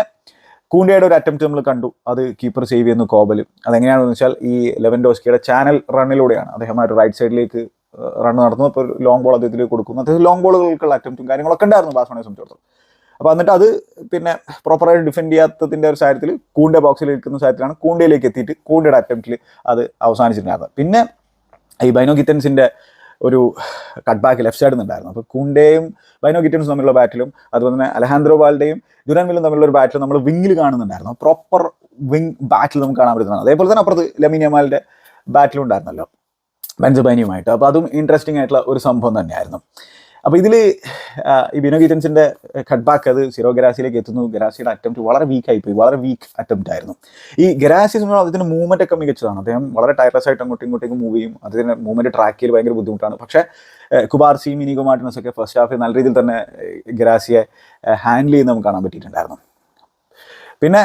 കൂണ്ടിയുടെ ഒരു അറ്റംപ്റ്റ് നമ്മൾ കണ്ടു. അത് കീപ്പർ സേവ് ചെയ്യുന്നു കോബൽ അതെങ്ങനെയാണെന്ന് വെച്ചാൽ ഈ ലെവൻ ഡോസ്കിയുടെ ചാനൽ റണ്ണിലൂടെയാണ് അദ്ദേഹം ആ ഒരു റൈറ്റ് സൈഡിലേക്ക് റൺ നടന്നു അപ്പോൾ ലോങ് ബോൾ അദ്ദേഹത്തിലേക്ക് കൊടുക്കും അദ്ദേഹം ലോങ് ബോളുകൾക്കുള്ള അറ്റംപ്റ്റും കാര്യങ്ങളൊക്കെ ഉണ്ടായിരുന്നു ബാസ്മണിയെ സംബന്ധിച്ചിടത്തോളം. അപ്പോൾ എന്നിട്ട് അത് പിന്നെ പ്രോപ്പറായിട്ട് ഡിഫെൻഡ് ചെയ്യാത്തതിന്റെ ഒരു സാഹചര്യത്തിൽ കൂണ്ടെ ബോക്സിൽ ഇരിക്കുന്ന സാഹചര്യത്തിലാണ് കൂണ്ടയിലേക്ക് എത്തിയിട്ട് കൂണ്ടയുടെ അറ്റംപ്റ്റിൽ അത് അവസാനിച്ചിട്ടുണ്ടായിരുന്നത്. പിന്നെ ഈ ബൈനോ കിറ്റൻസിന്റെ ഒരു കട്ട് ബാക്ക് ലെഫ്റ്റ് സൈഡിൽ നിന്നുണ്ടായിരുന്നു. അപ്പോൾ കൂണ്ടയും ബൈനോ കിറ്റൻസും തമ്മിലുള്ള ബാറ്റിലും അതുപോലെ തന്നെ അലഹാന്ദ്രോ ബാൽഡയും ദുരാൻവിലും തമ്മിലുള്ള ഒരു ബാറ്റിലും നമ്മൾ വിങ്ങിൽ കാണുന്നുണ്ടായിരുന്നു. പ്രോപ്പർ വിങ് ബാറ്റിൽ നമുക്ക് കാണാൻ പറ്റുന്നതാണ്. അതേപോലെ തന്നെ അപ്പുറത്ത് ലമിനിയമാലിന്റെ ബാറ്റിലും ഉണ്ടായിരുന്നല്ലോ. ബെൻസബൈനിയുമായിട്ട് അപ്പോൾ അതും ഇൻട്രസ്റ്റിംഗ് ആയിട്ടുള്ള ഒരു സംഭവം തന്നെയായിരുന്നു. അപ്പോൾ ഇതിൽ ഈ ബിനോ ഗീറ്റൻസിന്റെ കട്ട് ബാക്ക് അത് സിറോ ഗരാസിയിലേക്ക് എത്തുന്നു. ഗരാസിയുടെ അറ്റംപ്റ്റ് വളരെ വീക്ക് ആയിപ്പോയി. വളരെ വീക്ക് അറ്റംപ്റ്റ് ആയിരുന്നു. ഈ ഗരാസി അദ്ദേഹത്തിന്റെ മൂവ്മെന്റ് ഒക്കെ മികച്ചതാണ്. അദ്ദേഹം വളരെ ടയർലെസ് ആയിട്ട് അങ്ങോട്ടും ഇങ്ങോട്ടേക്കും മൂവ് ചെയ്യും. അദ്ദേഹത്തിന്റെ മൂവ്മെന്റ് ട്രാക്ക് ചെയ്യൽ ഭയങ്കര ബുദ്ധിമുട്ടാണ്. പക്ഷേ കുബാർ സി മിനിഗോ മാർട്ടിനസ് ഒക്കെ ഫസ്റ്റ് ഹാഫിൽ നല്ല രീതിയിൽ തന്നെ ഗരാസിയെ ഹാൻഡിൽ ചെയ്യുന്ന നമുക്ക് കാണാൻ പറ്റിയിട്ടുണ്ടായിരുന്നു. പിന്നെ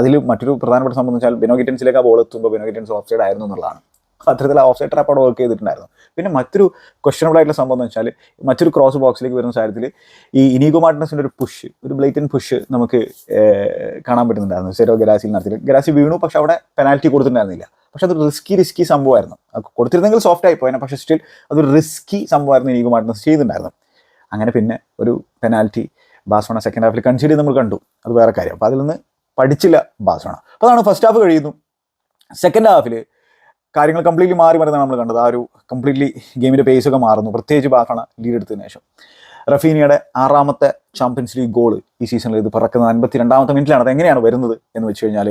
അതിൽ മറ്റൊരു പ്രധാനപ്പെട്ട സംബന്ധിച്ചാൽ ബിനോ ഗിറ്റൻസിലേക്ക് ആ ബോൾ എത്തുമ്പോൾ ബിനോ ഗിറ്റൻസ് ഓഫ് സൈഡ് ആയിരുന്നു എന്നുള്ളതാണ്. അത്തരത്തിൽ ഓഫ് സൈഡ് ട്രാപ്പ് അവിടെ വർക്ക് ചെയ്തിട്ടുണ്ടായിരുന്നു. പിന്നെ മറ്റൊരു ക്വസ്റ്റനബിൾ ആയിട്ടുള്ള സംഭവം എന്ന് വെച്ചാൽ മറ്റൊരു ക്രോസ് ബോക്സിലേക്ക് വരുന്ന കാര്യത്തിൽ ഈ ഇനീഗോ മാർട്ടിനസിന്റെ ഒരു പുഷ് ഒരു ബ്ലേറ്റൻ പുഷ് നമുക്ക് കാണാൻ പറ്റുന്നുണ്ടായിരുന്നു. സെരോ ഗരാസിയിൽ നടത്തി ഗരാസി വീണു പക്ഷെ അവിടെ പെനാൽറ്റി കൊടുത്തിട്ടുണ്ടായിരുന്നില്ല. പക്ഷെ അത് റിസ്കി റിസ്കി സംഭവമായിരുന്നു. കൊടുത്തിരുന്നെങ്കിൽ സോഫ്റ്റ് ആയി പോയേനെ പക്ഷേ സ്റ്റിൽ അതൊരു റിസ്കി സംഭവമായിരുന്നു ഇനീഗോ മാർട്ടിനസ് ചെയ്തിട്ടുണ്ടായിരുന്നു അങ്ങനെ പിന്നെ ഒരു പെനാൽറ്റി ബാസോണ സെക്കൻഡ് ഹാഫിൽ കൺസീഡ് നമ്മൾ കണ്ടു. അത് വേറെ കാര്യം. അപ്പോൾ അതിൽ നിന്ന് പഠിച്ചില്ല ബാസോണ അപ്പോൾ അതാണ് ഫസ്റ്റ് ഹാഫ് കഴിയുന്നു. സെക്കൻഡ് ഹാഫിൽ കാര്യങ്ങൾ കംപ്ലീറ്റ്ലി മാറി മരുന്നാണ് നമ്മൾ കണ്ടത്. ആ ഒരു കംപ്ലീറ്റ്ലി ഗെയിമിന്റെ ഒക്കെ മാറുന്നു. പ്രത്യേകിച്ച് ബാക്കാണ് ലീഡ് എടുത്തതിന് ശേഷം. റഫീനിയുടെ ആറാമത്തെ ചാമ്പ്യൻസ് ലീഗ് ഗോൾ ഈ സീസണിൽ ഇത് പിറക്കുന്നത് അൻപത്തി രണ്ടാമത്തെ മിനിറ്റിലാണ് അത് എങ്ങനെയാണ് വരുന്നത് എന്ന് വെച്ച് കഴിഞ്ഞാൽ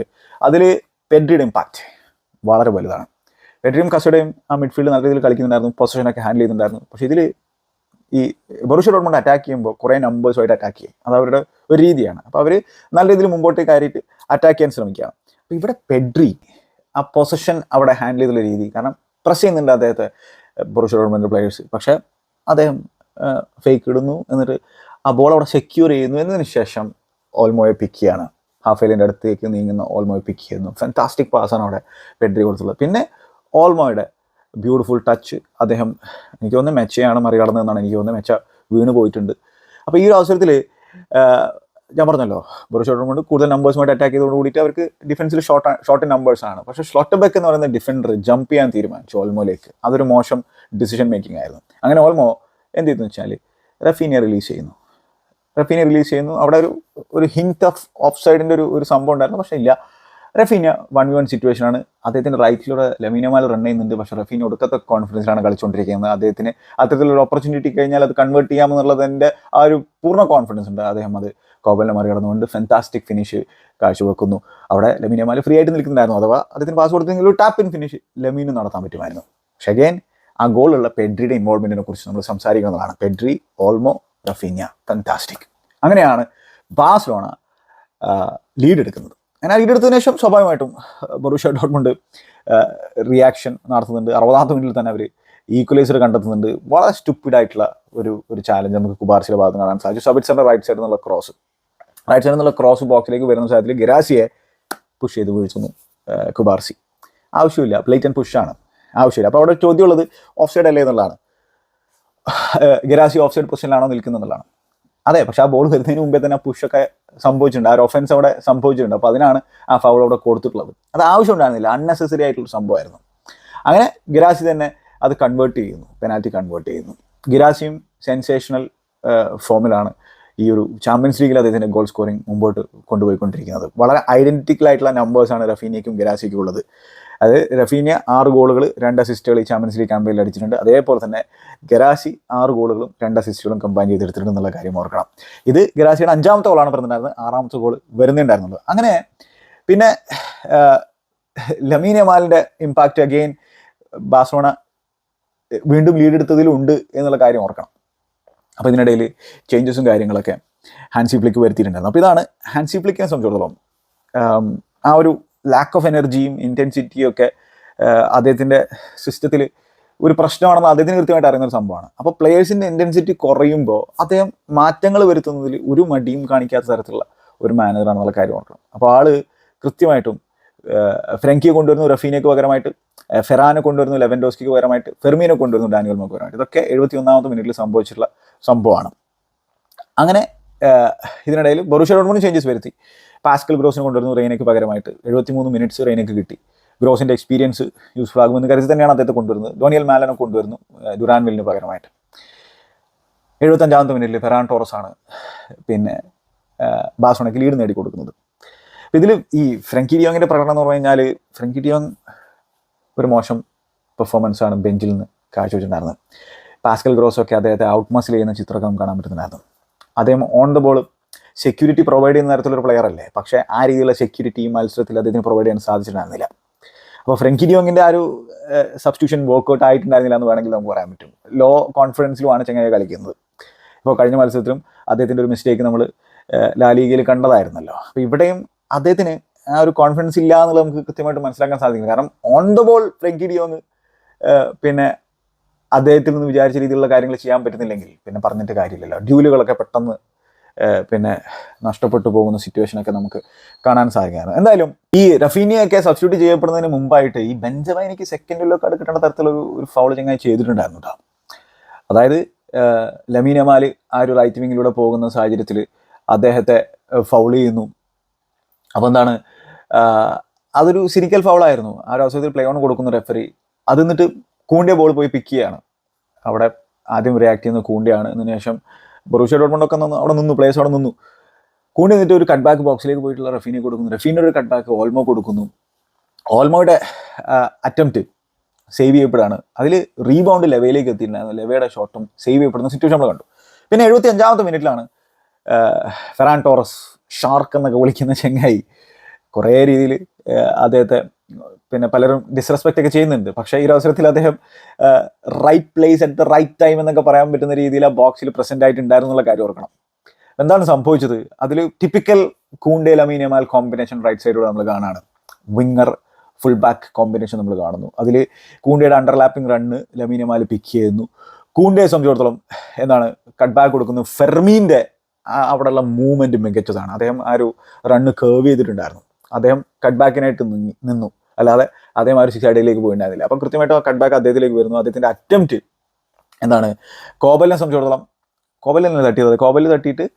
അതിൽ പെഡ്രിയുടെ ഇമ്പാക്റ്റ് വളരെ വലുതാണ്. പെഡ്രിയും കസോടെയും ആ മിഡ്ഫീൽഡ് നല്ല രീതിയിൽ കളിക്കുന്നുണ്ടായിരുന്നു. പൊസിഷനൊക്കെ ഹാൻഡിൽ ചെയ്യുന്നുണ്ടായിരുന്നു പക്ഷേ ഇതിൽ ഈ ബൊറുഷ്യ ഡോട്ട്മണ്ട് അറ്റാക്ക് ചെയ്യുമ്പോൾ കുറേ നമ്പേഴ്സുമായിട്ട് അറ്റാക്ക് ചെയ്യും. അത് അവരുടെ ഒരു രീതിയാണ്. അപ്പോൾ അവർ നല്ല രീതിയിൽ മുമ്പോട്ട് കയറിയിട്ട് അറ്റാക്ക് ചെയ്യാൻ ശ്രമിക്കുകയാണ്. അപ്പോൾ ഇവിടെ പെഡ്രി ആ പൊസിഷൻ അവിടെ ഹാൻഡിൽ ചെയ്തുള്ള രീതി. കാരണം പ്രസ് ചെയ്യുന്നുണ്ട് അദ്ദേഹത്തെ ബൊറുഷ്യ ഡോട്ട്മണ്ട് പ്ലേയേഴ്സ് പക്ഷേ അദ്ദേഹം ഫേക്ക് ഇടുന്നു എന്നിട്ട് ആ ബോൾ അവിടെ സെക്യൂർ ചെയ്യുന്നു എന്നതിന് ശേഷം ഓൾമോയെ പിക്ക് ചെയ്യാണ്. ഹാഫ് എയിലിന്റെ അടുത്തേക്ക് നീങ്ങുന്ന ഓൾമോയെ പിക്ക് ചെയ്യുന്നു. ഫാന്റാസ്റ്റിക് പാസ്സാണ് അവിടെ പെഡ്രി കൊടുത്തുള്ളത് പിന്നെ ഓൾമോയുടെ ബ്യൂട്ടിഫുൾ ടച്ച് അദ്ദേഹം എനിക്ക് തോന്നുന്നു മെച്ചയാണ് മറികടന്നതെന്നാണ് എനിക്ക് തോന്നുന്നത്. മെച്ച വീണ് പോയിട്ടുണ്ട്. അപ്പോൾ ഈ ഒരു അവസരത്തിൽ ഞാൻ പറഞ്ഞല്ലോ ബൊറുഷ്യ കൊണ്ട് കൂടുതൽ നമ്പേഴ്സുമായിട്ട് അറ്റാക്ക് ചെയ്തോട് കൂടിയിട്ട് അവർക്ക് ഡിഫൻസിൽ ഷോർട്ട് ഷോർട്ട് നമ്പേഴ്സ് ആണ്. പക്ഷേ ഷോട്ട് ബെക്ക് എന്ന് പറയുന്ന ഡിഫൻഡർ ജമ്പ് ചെയ്യാൻ തീരുമാനിച്ചു ഓൾമോയിലേക്ക് അതൊരു മോശം ഡിസിഷൻ മേക്കിംഗ് ആയിരുന്നു. അങ്ങനെ ഓൾമോ എന്ത് ചെയ്തെന്ന് വെച്ചാൽ റഫീനെ റിലീസ് ചെയ്യുന്നു. റഫീനെ റിലീസ് ചെയ്യുന്നു. അവിടെ ഒരു ഒരു ഹിന്റ് ഓഫ് ഓഫ് സൈഡിന്റെ ഒരു ഒരു സംഭവം ഉണ്ടായിരുന്നു. പക്ഷേ ഇല്ല. Raphinha one v one situation ആണ്. അദ്ദേഹത്തിന്റെ റൈറ്റിലൂടെ ലമീനമാൽ റൺ ചെയ്യുന്നുണ്ട്. പക്ഷേ റഫീന ഒടുക്കത്തെ കോൺഫിഡൻസിലാണ് കളിച്ചുകൊണ്ടിരിക്കുന്നത് അദ്ദേഹത്തിന് അത്തരത്തിലൊരു ഓപ്പർച്യൂണിറ്റി കഴിഞ്ഞാൽ അത് കൺവേർട്ട് ചെയ്യാമെന്നുള്ളതിന്റെ ആ ഒരു പൂർണ കോൺഫിഡൻസ് ഉണ്ട്. അദ്ദേഹം അത് കോബലിനെ മറികടന്നുകൊണ്ട് ഫെന്താസ്റ്റിക് ഫിനിഷ് കാഴ്ചവെക്കുന്നു. അവിടെ ലമീനമാൽ ഫ്രീ ആയിട്ട് നിൽക്കുന്നുണ്ടായിരുന്നു. അഥവാ അദ്ദേഹത്തിന് പാസ് കൊടുത്തെങ്കിൽ ഒരു ടാപ്പ് ഇൻ ഫിനിഷ് ലമീന് നടത്താൻ പറ്റുമായിരുന്നു. പക്ഷെ അഗൈൻ ആ ഗോളുള്ള പെഡ്രിയുടെ ഇൻവോൾവ്മെന്റിനെ കുറിച്ച് നമ്മൾ സംസാരിക്കുന്നതാണ്. പെഡ്രി ഓൾമോ റഫീന ഫെന്താസ്റ്റിക് അങ്ങനെയാണ് ബാഴ്സലോണ ലീഡ് എടുക്കുന്നത്. അങ്ങനെ ലീഡ് എടുത്തതിനു ശേഷം സ്വാഭാവികമായിട്ടും ബൊറൂഷ്യ ഡോട്ട്മുണ്ട് റിയാക്ഷൻ നടത്തുന്നുണ്ട്. അറുപതാമത്തെ മിനിറ്റിൽ തന്നെ അവർ ഈക്വലൈസർ കണ്ടെത്തുന്നുണ്ട്. വളരെ സ്റ്റുപ്പിഡ് ആയിട്ടുള്ള ഒരു ഒരു ചാലഞ്ച് നമുക്ക് കുബാർസിയുടെ ഭാഗത്ത് കാണാൻ സാധിച്ചു. സബിറ്റ്സറിന്റെ റൈറ്റ് സൈഡിൽ നിന്നുള്ള ക്രോസ് റൈറ്റ് സൈഡിൽ നിന്നുള്ള ക്രോസ് ബോക്സിലേക്ക് വരുന്ന സാഹചര്യത്തിൽ ഗരാസിയെ പുഷ് ചെയ്ത് വീഴ്ത്തുന്നു കുബാർസി ആവശ്യമില്ല പ്ലേറ്റ് ആൻഡ് പുഷാണ് ആവശ്യമില്ല. അപ്പോൾ അവിടെ ചോദ്യമുള്ളത് ഓഫ് സൈഡ് അല്ലേ എന്നുള്ളതാണ്. ഗരാസി ഓഫ് സൈഡ് പൊസിഷനിലാണോ നിൽക്കുന്നത് എന്നുള്ളതാണ് അതെ പക്ഷെ ആ ബോൾ വരുന്നതിന് മുമ്പേ തന്നെ ആ പുഷൊക്കെ സംഭവിച്ചിട്ടുണ്ട്. ആ ഒരു ഒഫൻസ് അവിടെ സംഭവിച്ചിട്ടുണ്ട്. അപ്പോൾ അതിനാണ് ആ ഫൗൾ അവിടെ കൊടുത്തിട്ടുള്ളത്. അത് ആവശ്യം ഉണ്ടായിരുന്നില്ല. അൺനെസസറി ആയിട്ടുള്ള സംഭവമായിരുന്നു. അങ്ങനെ ഗിരാസി തന്നെ അത് കൺവേർട്ട് ചെയ്യുന്നു. പെനാൽറ്റി കൺവേർട്ട് ചെയ്യുന്നു. ഗിരാസിയും സെൻസേഷണൽ ഫോമിലാണ് ഈ ഒരു ചാമ്പ്യൻസ് ലീഗിൽ അദ്ദേഹത്തിന്റെ ഗോൾ സ്കോറിംഗ് മുമ്പോട്ട് കൊണ്ടുപോയിക്കൊണ്ടിരിക്കുന്നത്. വളരെ ഐഡന്റിക്കൽ ആയിട്ടുള്ള നമ്പേഴ്സാണ് റഫീനയ്ക്കും ഗിരാസിക്കും ഉള്ളത്. അത് റഫീനിയ ആറ് ഗോളുകൾ രണ്ട് അസിസ്റ്റുകൾ ഈ ചാമ്പ്യൻസ് ലീഗ് ക്യാമ്പയിൽ അടിച്ചിട്ടുണ്ട്. അതേപോലെ തന്നെ ഗരാശി ആറ് ഗോളുകളും രണ്ട് അസിസ്റ്റുകളും കമ്പൈൻ ചെയ്തെടുത്തിട്ടുണ്ട് എന്നുള്ള കാര്യം ഓർക്കണം. ഇത് ഗരാശിയുടെ അഞ്ചാമത്തെ ഗോളാണ് പറഞ്ഞിട്ടുണ്ടായിരുന്നത്. ആറാമത്തെ ഗോൾ വരുന്നുണ്ടായിരുന്നുള്ളൂ. അങ്ങനെ പിന്നെ ലമീൻ യമാലിന്റെ ഇമ്പാക്റ്റ് അഗെയിൻ ബാസോണ വീണ്ടും ലീഡ് എടുത്തതിലുണ്ട് എന്നുള്ള കാര്യം ഓർക്കണം. അപ്പോൾ ഇതിനിടയിൽ ചേഞ്ചസും കാര്യങ്ങളൊക്കെ ഹാൻസി ഫ്ലിക്ക് വരുത്തിയിട്ടുണ്ടായിരുന്നു. അപ്പോൾ ഇതാണ് ഹാൻസി ഫ്ലിക്കിനെ സംബന്ധിച്ചിടത്തോളം ആ ഒരു ലാക്ക് ഓഫ് എനർജിയും ഇന്റൻസിറ്റിയും ഒക്കെ അദ്ദേഹത്തിന്റെ സിസ്റ്റത്തിൽ ഒരു പ്രശ്നമാണെന്ന് അദ്ദേഹത്തിന് കൃത്യമായിട്ട് അറിയുന്ന ഒരു സംഭവമാണ്. അപ്പോൾ പ്ലേയേഴ്സിന്റെ ഇന്റൻസിറ്റി കുറയുമ്പോൾ അദ്ദേഹം മാറ്റങ്ങൾ വരുത്തുന്നതിൽ ഒരു മടിയും കാണിക്കാത്ത തരത്തിലുള്ള ഒരു മാനേജറാണെന്നുള്ള കാര്യം ഓർക്കണം. അപ്പോൾ ആൾ കൃത്യമായിട്ടും ഫ്രങ്കിയെ കൊണ്ടുവരുന്നു റഫീനയ്ക്ക് പകരമായിട്ട് ഫെറാനെ കൊണ്ടുവരുന്നു ലെവൻഡോസ്കിക്ക് പകരമായിട്ട് ഫെർമീനെ കൊണ്ടുവരുന്നു ഡാനിയൽ മോക്ക് പകരമായിട്ട്. ഇതൊക്കെ എഴുപത്തി ഒന്നാമത്തെ മിനിറ്റിൽ സംഭവിച്ചിട്ടുള്ള സംഭവമാണ്. അങ്ങനെ ഇതിനിടയിൽ ബൊറൂഷ്യ ഡോട്ട്മണ്ട് ചേഞ്ചസ് വരുത്തി. പാസ്കൽ ഗ്രോസിനെ കൊണ്ടുവരുന്നു റെയിനയ്ക്ക് പകരമായിട്ട്. എഴുപത്തി മൂന്ന് മിനിറ്റ്സ് റെയിനയ്ക്ക് കിട്ടി. ഗ്രോസിന്റെ എക്സ്പീരിയൻസ് യൂസ്ഫുൾ ആകുമെന്ന് കരുതി തന്നെയാണ് അദ്ദേഹത്തെ കൊണ്ടുവരുന്നത്. ഡോണിയൽ മാലനെ കൊണ്ടുവരുന്നു ഡുറാൻവില്ലിന് ഡുറാൻ വില്ലിന് പകരമായിട്ട്. എഴുപത്തഞ്ചാമത്തെ മിനിറ്റിൽ ഫെറാൻ ടോറസ് ആണ് പിന്നെ ബാസോണയ്ക്ക് ലീഡ് നേടിക്കൊടുക്കുന്നത്. ഇതിൽ ഈ ഫ്രങ്കി ഡിയോങ്ങിന്റെ പ്രകടനം എന്ന് പറഞ്ഞു കഴിഞ്ഞാൽ ഫ്രങ്കി ഡിയോങ് ഒരു മോശം പെർഫോമൻസാണ് ബെഞ്ചിൽ നിന്ന് കാഴ്ചവെച്ചിട്ടുണ്ടായിരുന്നത്. പാസ്കൽ ഗ്രോസൊക്കെ അദ്ദേഹത്തെ ഔട്ട് മസിൽ ചെയ്യുന്ന ചിത്രമൊക്കെ നമുക്ക് കാണാൻ പറ്റുന്നുണ്ടായിരുന്നു. അദ്ദേഹം on the ball security provide ചെയ്യുന്ന തരത്തിലൊരു പ്ലെയർ അല്ലേ? പക്ഷേ ആ രീതിയിലുള്ള സെക്യൂരിറ്റി ഈ മത്സരത്തിൽ അദ്ദേഹത്തിന് പ്രൊവൈഡ് ചെയ്യാൻ സാധിച്ചിട്ടുണ്ടായിരുന്നില്ല. അപ്പോൾ ഫ്രെങ്കി ഡിയോങ്ങിന്റെ ആ ഒരു സബ്സ്റ്റിറ്റ്യൂഷൻ വർക്കൗട്ട് ആയിട്ടുണ്ടായിരുന്നില്ല എന്ന് വേണമെങ്കിൽ നമുക്ക് പറയാൻ പറ്റും. ലോ കോൺഫിഡൻസിലുമാണ് ചെങ്ങായി കളിക്കുന്നത്. ഇപ്പോൾ കഴിഞ്ഞ മത്സരത്തിലും അദ്ദേഹത്തിന്റെ ഒരു മിസ്റ്റേക്ക് നമ്മൾ ലാലീഗയിൽ കണ്ടതായിരുന്നല്ലോ. അപ്പോൾ ഇവിടെയും അദ്ദേഹത്തിന് ആ ഒരു കോൺഫിഡൻസ് ഇല്ല എന്നുള്ളത് നമുക്ക് കൃത്യമായിട്ട് മനസ്സിലാക്കാൻ സാധിക്കും കാരണം on the ball Frenkie de പിന്നെ അദ്ദേഹത്തിൽ നിന്ന് വിചാരിച്ച രീതിയിലുള്ള കാര്യങ്ങൾ ചെയ്യാൻ പറ്റുന്നില്ലെങ്കിൽ പിന്നെ പറഞ്ഞിട്ട് കാര്യമില്ലല്ലോ. ഡ്യൂലുകളൊക്കെ പെട്ടെന്ന് പിന്നെ നഷ്ടപ്പെട്ടു പോകുന്ന സിറ്റുവേഷനൊക്കെ നമുക്ക് കാണാൻ സാധിക്കാറ് എന്തായാലും ഈ റഫീനിയൊക്കെ സബ്സ്റ്റിറ്റ്യൂട്ട് ചെയ്യപ്പെടുന്നതിന് മുമ്പായിട്ട് ഈ ബെഞ്ചമൈനിക്ക് സെക്കൻഡിലൊക്കെ അടു കിട്ടേണ്ട തരത്തിലൊരു ഒരു ഫൗൾ ചങ്ങായി ചെയ്തിട്ടുണ്ടായിരുന്നു കേട്ടോ അതായത് ലമീനമാൽ ആ ഒരു റൈറ്റ് വിങ്ങിലൂടെ പോകുന്ന സാഹചര്യത്തിൽ അദ്ദേഹത്തെ ഫൗൾ ചെയ്യുന്നു. അപ്പോൾ എന്താണ് അതൊരു സിരിക്കൽ ഫൗളായിരുന്നു ആ ഒരു അവസരത്തിൽ പ്ലേ ഓൺ കൊടുക്കുന്ന റെഫറി അത് എന്നിട്ട് കൂണ്ടിയ ബോൾ പോയി പിക്ക് ചെയ്യാണ്. അവിടെ ആദ്യം റിയാക്ട് ചെയ്യുന്ന കൂണ്ടിയാണ് അതിന് ശേഷം ബൊറൂഷ്യ നിന്ന് അവിടെ നിന്നു പ്ലേസ് അവിടെ നിന്നു. കൂടി നിന്നിട്ട് ഒരു കട്ട് ബാക്ക് ബോക്സിലേക്ക് പോയിട്ടുള്ള റഫീനെ കൊടുക്കുന്നു. റഫീന്റെ ഒരു കട്ട് ബാക്ക് ഓൾമോ കൊടുക്കുന്നു. ഓൾമോയുടെ അറ്റംപ്റ്റ് സേവ് ചെയ്യപ്പെടാണ് അതിൽ റീബൗണ്ട് ലെവയിലേക്ക് എത്തിയിട്ടുണ്ടായിരുന്നു. ലെവയുടെ ഷോട്ടും സേവ് ചെയ്യപ്പെടുന്ന സിറ്റുവേഷൻ നമ്മൾ കണ്ടു. പിന്നെ എഴുപത്തി അഞ്ചാമത്തെ മിനിറ്റിലാണ് ഫെറാൻ ടോറസ് ഷാർക്ക് എന്നൊക്കെ വിളിക്കുന്ന ചെങ്ങായി കുറേ രീതിയിൽ അദ്ദേഹത്തെ പിന്നെ പലരും ഡിസ്റെസ്പെക്ട് ഒക്കെ ചെയ്യുന്നുണ്ട്. പക്ഷേ ഈ അവസരത്തിൽ അദ്ദേഹം right place at the right time എന്നൊക്കെ പറയാൻ പറ്റുന്ന രീതിയിൽ ആ ബോക്സിൽ പ്രസന്റ് ആയിട്ടുണ്ടായിരുന്നുള്ള കാര്യം ഓർക്കണം. എന്താണ് സംഭവിച്ചത്? അതിൽ ടിപ്പിക്കൽ കൂണ്ടേൽ അമീനിയമാൽ കോമ്പിനേഷൻ റൈറ്റ് സൈഡിലൂടെ നമ്മൾ കാണാണ്. വിങ്ങർ ഫുൾ ബാക്ക് കോമ്പിനേഷൻ നമ്മൾ കാണുന്നു. അതിൽ കൂണ്ടയുടെ അണ്ടർലാപ്പിംഗ് റണ്ണ് ലമീനമാൽ പിക്ക് ചെയ്യുന്നു. കൂണ്ടയെ സംബന്ധിച്ചിടത്തോളം എന്താണ് കട്ട് ബാക്ക് കൊടുക്കുന്നു. ഫെർമീന്റെ അവിടെയുള്ള മൂവ്മെന്റ് മികച്ചതാണ്. അദ്ദേഹം ആ ഒരു റണ്ണ് കേർവ് ചെയ്തിട്ടുണ്ടായിരുന്നു. അദ്ദേഹം കട്ട് ബാക്കിനായിട്ട് നിന്നു. അല്ലാതെ ഒരു സിക്സ് അടിയിലേക്ക് പോയിട്ടുണ്ടായിരുന്നില്ല. അപ്പം കൃത്യമായിട്ട് ആ കട്ട് ബാക്ക് അദ്ദേഹത്തിലേക്ക് വരുന്നു. അദ്ദേഹത്തിന്റെ അറ്റംപ്റ്റ് എന്താണ്? കോബലിനെ സംബന്ധിച്ചിടത്തോളം കോബലിനെ തട്ടിയത്. കോബലിൽ തട്ടിയിട്ട്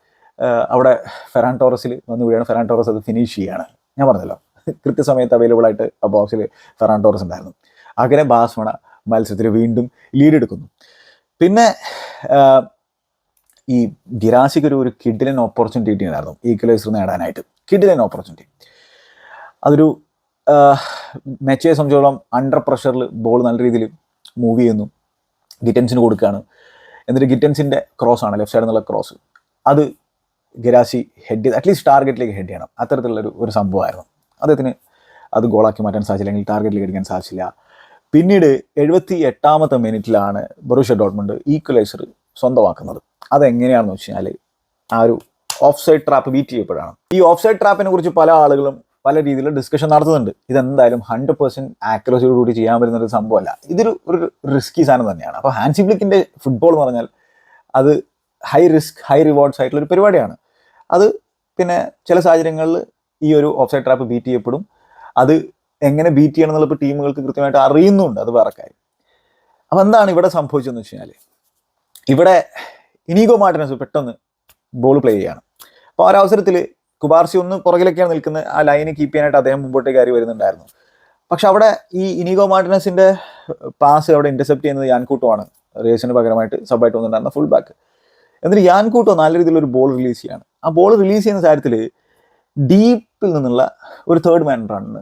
അവിടെ ഫെറാൻ ടോറസിൽ വന്ന് വീഴാണ് ഫെറാൻ ടോറസ് അത് ഫിനിഷ് ചെയ്യാണ് ഞാൻ പറഞ്ഞല്ലോ. കൃത്യസമയത്ത് അവൈലബിൾ ആയിട്ട് ആ ബോക്സിൽ ഫെറാൻ ടോറസ് ഉണ്ടായിരുന്നു. അങ്ങനെ ബാസ്മണ മത്സരത്തിൽ വീണ്ടും ലീഡ് എടുക്കുന്നു. പിന്നെ ഈ ഗിരാശിക്ക് ഒരു ഒരു കിഡിലൻ ഓപ്പർച്യൂണിറ്റി ഉണ്ടായിരുന്നു ഈക്വലൈസർ നേടാനായിട്ട്. കിഡിലൻ ഓപ്പർച്യൂണിറ്റി അതൊരു മെച്ചയെ സംബന്ധിച്ചോളം അണ്ടർ പ്രഷറിൽ ബോൾ നല്ല രീതിയിൽ മൂവ് ചെയ്യുന്നു. ഗിറ്റൻസിന് കൊടുക്കുകയാണ്. എന്നിട്ട് ഗിറ്റൻസിന്റെ ക്രോസ് ആണ് ലെഫ്റ്റ് സൈഡിൽ നിന്നുള്ള ക്രോസ് അത് ഗരാശി ഹെഡ് ചെയ്ത് അറ്റ്ലീസ്റ്റ് ടാർഗറ്റിലേക്ക് ഹെഡ് ചെയ്യണം. അത്തരത്തിലുള്ളൊരു ഒരു സംഭവമായിരുന്നു. അദ്ദേഹത്തിന് അത് ഗോളാക്കി മാറ്റാൻ സാധിച്ചില്ല അല്ലെങ്കിൽ ടാർഗറ്റിലേക്ക് അടിക്കാൻ സാധിച്ചില്ല. പിന്നീട് എഴുപത്തി എട്ടാമത്തെ മിനിറ്റിലാണ് ബറൂഷ ഡോട്ട്മണ്ട് ഈക്വലൈസർ സ്വന്തമാക്കുന്നത്. അതെങ്ങനെയാണെന്ന് വെച്ച് കഴിഞ്ഞാൽ ആ ഒരു ഓഫ് സൈഡ് ട്രാപ്പ് ബീറ്റ് ചെയ്യപ്പോഴാണ് ഈ ഓഫ് സൈഡ് ട്രാപ്പിനെ കുറിച്ച് പല ആളുകളും പല രീതിയിലുള്ള ഡിസ്കഷൻ നടത്തുന്നുണ്ട്. ഇതെന്തായാലും ഹൺഡ്രഡ് പെർസെന്റ് ആക്യുറസിയോട് കൂടി ചെയ്യാൻ പറ്റുന്ന ഒരു സംഭവമല്ല. ഇതൊരു ഒരു റിസ്കി സാധനം തന്നെയാണ്. അപ്പോൾ ഹാൻസി ഫ്ലിക്കിന്റെ ഫുട്ബോൾ എന്ന് പറഞ്ഞാൽ അത് ഹൈ റിസ്ക് ഹൈ റിവാർഡ്സ് ആയിട്ടുള്ള ഒരു പരിപാടിയാണ്. അത് പിന്നെ ചില സാഹചര്യങ്ങളിൽ ഈ ഒരു ഓഫ്സൈഡ് ട്രാപ്പ് ബീറ്റ് ചെയ്യപ്പെടും. അത് എങ്ങനെ ബീറ്റ് ചെയ്യണം എന്നുള്ള ടീമുകൾക്ക് കൃത്യമായിട്ട് അറിയുന്നുണ്ട്. അത് വേറെ കാര്യം. അപ്പോൾ എന്താണ് ഇവിടെ സംഭവിച്ചതെന്ന് വെച്ച് കഴിഞ്ഞാൽ ഇവിടെ ഇനീഗോ മാർട്ടിനസ് പെട്ടെന്ന് ബോൾ പ്ലേ ചെയ്യാണ്. അപ്പോൾ ആ ഒരു അവസരത്തിൽ കുബാർസി ഒന്ന് പുറകിലൊക്കെയാണ് നിൽക്കുന്നത്. ആ ലൈന് കീപ്പ് ചെയ്യാനായിട്ട് അദ്ദേഹം മുമ്പോട്ടേ കയറി വരുന്നുണ്ടായിരുന്നു. പക്ഷെ അവിടെ ഈ ഇനിഗോ മാർട്ടിനസിന്റെ പാസ് അവിടെ ഇന്റർസെപ്റ്റ് ചെയ്യുന്നത് യാൻകൂട്ടുമാണ് റേസിന് പകരമായിട്ട് സബായിട്ട് വന്നിട്ടുണ്ടായിരുന്ന ഫുൾ ബാക്ക് എന്നിട്ട് യാൻകൂട്ടോ നല്ല രീതിയിൽ ഒരു ബോൾ റിലീസ് ചെയ്യാണ്. ആ ബോൾ റിലീസ് ചെയ്യുന്ന കാര്യത്തിൽ ഡീപ്പിൽ നിന്നുള്ള ഒരു തേർഡ് മാൻ റണ്ണ്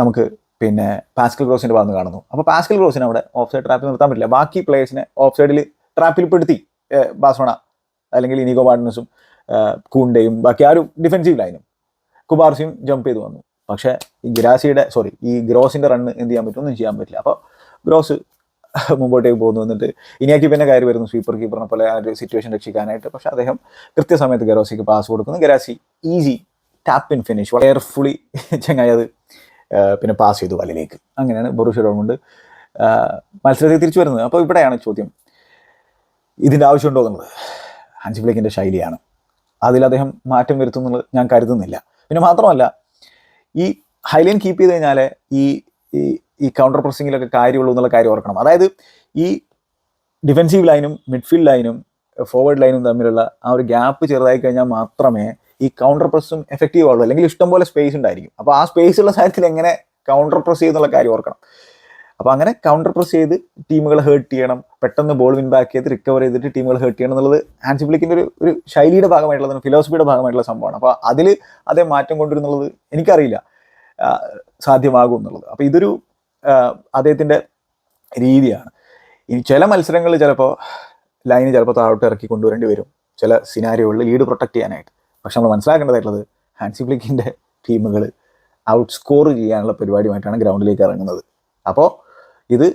നമുക്ക് പിന്നെ പാസ്കൽ ക്രോസിന്റെ ഭാഗത്ത് കാണുന്നു. അപ്പോൾ പാസ്കൽ ക്രോസിനെ അവിടെ ഓഫ് സൈഡ് ട്രാപ്പിൽ നിർത്താൻ പറ്റില്ല. ബാക്കി പ്ലേയേഴ്സിനെ ഓഫ് സൈഡിൽ ട്രാപ്പിൽ പെടുത്തി ബാസോണ അല്ലെങ്കിൽ ഇനിഗോ മാർട്ടിനസും കൂണ്ടയും ബാക്കി ആ ഒരു ഡിഫെൻസീവ് ലൈനും കുബാർസിയും ജമ്പ് ചെയ്ത് വന്നു. പക്ഷേ ഈ ഗിരാസിയുടെ സോറി ഈ ഗ്രോസിന്റെ റണ്ണ് എന്ത് ചെയ്യാൻ പറ്റും? ഒന്നും ചെയ്യാൻ പറ്റില്ല. അപ്പോൾ ഗ്രോസ് മുമ്പോട്ടേക്ക് പോകുന്നു. എന്നിട്ട് ഇനിയാക്കി പിന്നെ കയറി വരുന്നു സ്വീപ്പർ കീപ്പറിനെ പോലെ ആ ഒരു സിറ്റുവേഷൻ രക്ഷിക്കാനായിട്ട്. പക്ഷേ അദ്ദേഹം കൃത്യസമയത്ത് ഗരോസിക്ക് പാസ് കൊടുക്കുന്നു. Guirassy easy tap in finish വളരെ കെയർഫുള്ളി ചങ്ങായി അത് പിന്നെ പാസ് ചെയ്തു വലയിലേക്ക്. അങ്ങനെയാണ് ബൊറൂഷ്യ ഡോൺമുണ്ട് മത്സരത്തിൽ തിരിച്ചു വരുന്നത്. അപ്പോൾ ഇവിടെയാണ് ചോദ്യം. ഇതിന്റെ ആവശ്യമുണ്ടോ എന്നുള്ളത്? ഹാൻസി ഫ്ലിക്കിന്റെ ശൈലിയാണ്. അതിൽ അദ്ദേഹം മാറ്റം വരുത്തുന്നത് ഞാൻ കരുതുന്നില്ല. പിന്നെ മാത്രമല്ല ഈ ഹൈലൈൻ കീപ്പ് ചെയ്ത് കഴിഞ്ഞാൽ ഈ ഈ കൗണ്ടർ പ്രസിങ്ങിലൊക്കെ കാര്യമുള്ളൂ എന്നുള്ള കാര്യം ഓർക്കണം. അതായത് ഈ ഡിഫെൻസീവ് ലൈനും മിഡ്ഫീൽഡ് ലൈനും ഫോർവേഡ് ലൈനും തമ്മിലുള്ള ആ ഒരു ഗ്യാപ്പ് ചെറുതായി കഴിഞ്ഞാൽ മാത്രമേ ഈ കൗണ്ടർ പ്രസ്സും എഫക്റ്റീവ് ആവുള്ളൂ. അല്ലെങ്കിൽ ഇഷ്ടംപോലെ സ്പേസ് ഉണ്ടായിരിക്കും. അപ്പോൾ ആ സ്പേസ് ഉള്ള സാഹചര്യത്തിൽ എങ്ങനെ കൗണ്ടർ പ്രസ് ചെയ്യുന്നുള്ള കാര്യം ഓർക്കണം. അപ്പോൾ അങ്ങനെ കൗണ്ടർ പ്രസ് ചെയ്ത് ടീമുകളെ ഹേർട്ട് ചെയ്യണം. പെട്ടെന്ന് ബോൾ വിൻ ബാക്ക് ചെയ്ത് റിക്കവർ ചെയ്തിട്ട് ടീമുകൾ ഹേർട്ട് ചെയ്യണം എന്നുള്ളത് ഹാൻസി ഫ്ലിക്കിന്റെ ഒരു ഒരു ശൈലിയുടെ ഭാഗമായിട്ടുള്ളതാണ് ഫിലോസഫിയുടെ ഭാഗമായിട്ടുള്ള സംഭവമാണ്. അപ്പോൾ അതിൽ അതേ മാറ്റം കൊണ്ടുവരുന്നുള്ളത് എനിക്കറിയില്ല സാധ്യമാകും എന്നുള്ളത്. അപ്പോൾ ഇതൊരു അദ്ദേഹത്തിന്റെ രീതിയാണ്. ഇനി ചില മത്സരങ്ങളിൽ ചിലപ്പോൾ ലൈന് ചിലപ്പോൾ താഴോട്ട് ഇറക്കി കൊണ്ടുവരേണ്ടി വരും. ചില സിനാരിയോകളിൽ ലീഡ് പ്രൊട്ടക്ട് ചെയ്യാനായിട്ട്. പക്ഷെ നമ്മൾ മനസ്സിലാക്കേണ്ടതായിട്ടുള്ളത് ഹാൻസി ഫ്ലിക്കിന്റെ ടീമുകൾ ഔട്ട് സ്കോർ ചെയ്യാനുള്ള പരിപാടിയുമായിട്ടാണ് ഗ്രൗണ്ടിലേക്ക് ഇറങ്ങുന്നത്. അപ്പോൾ ഇത്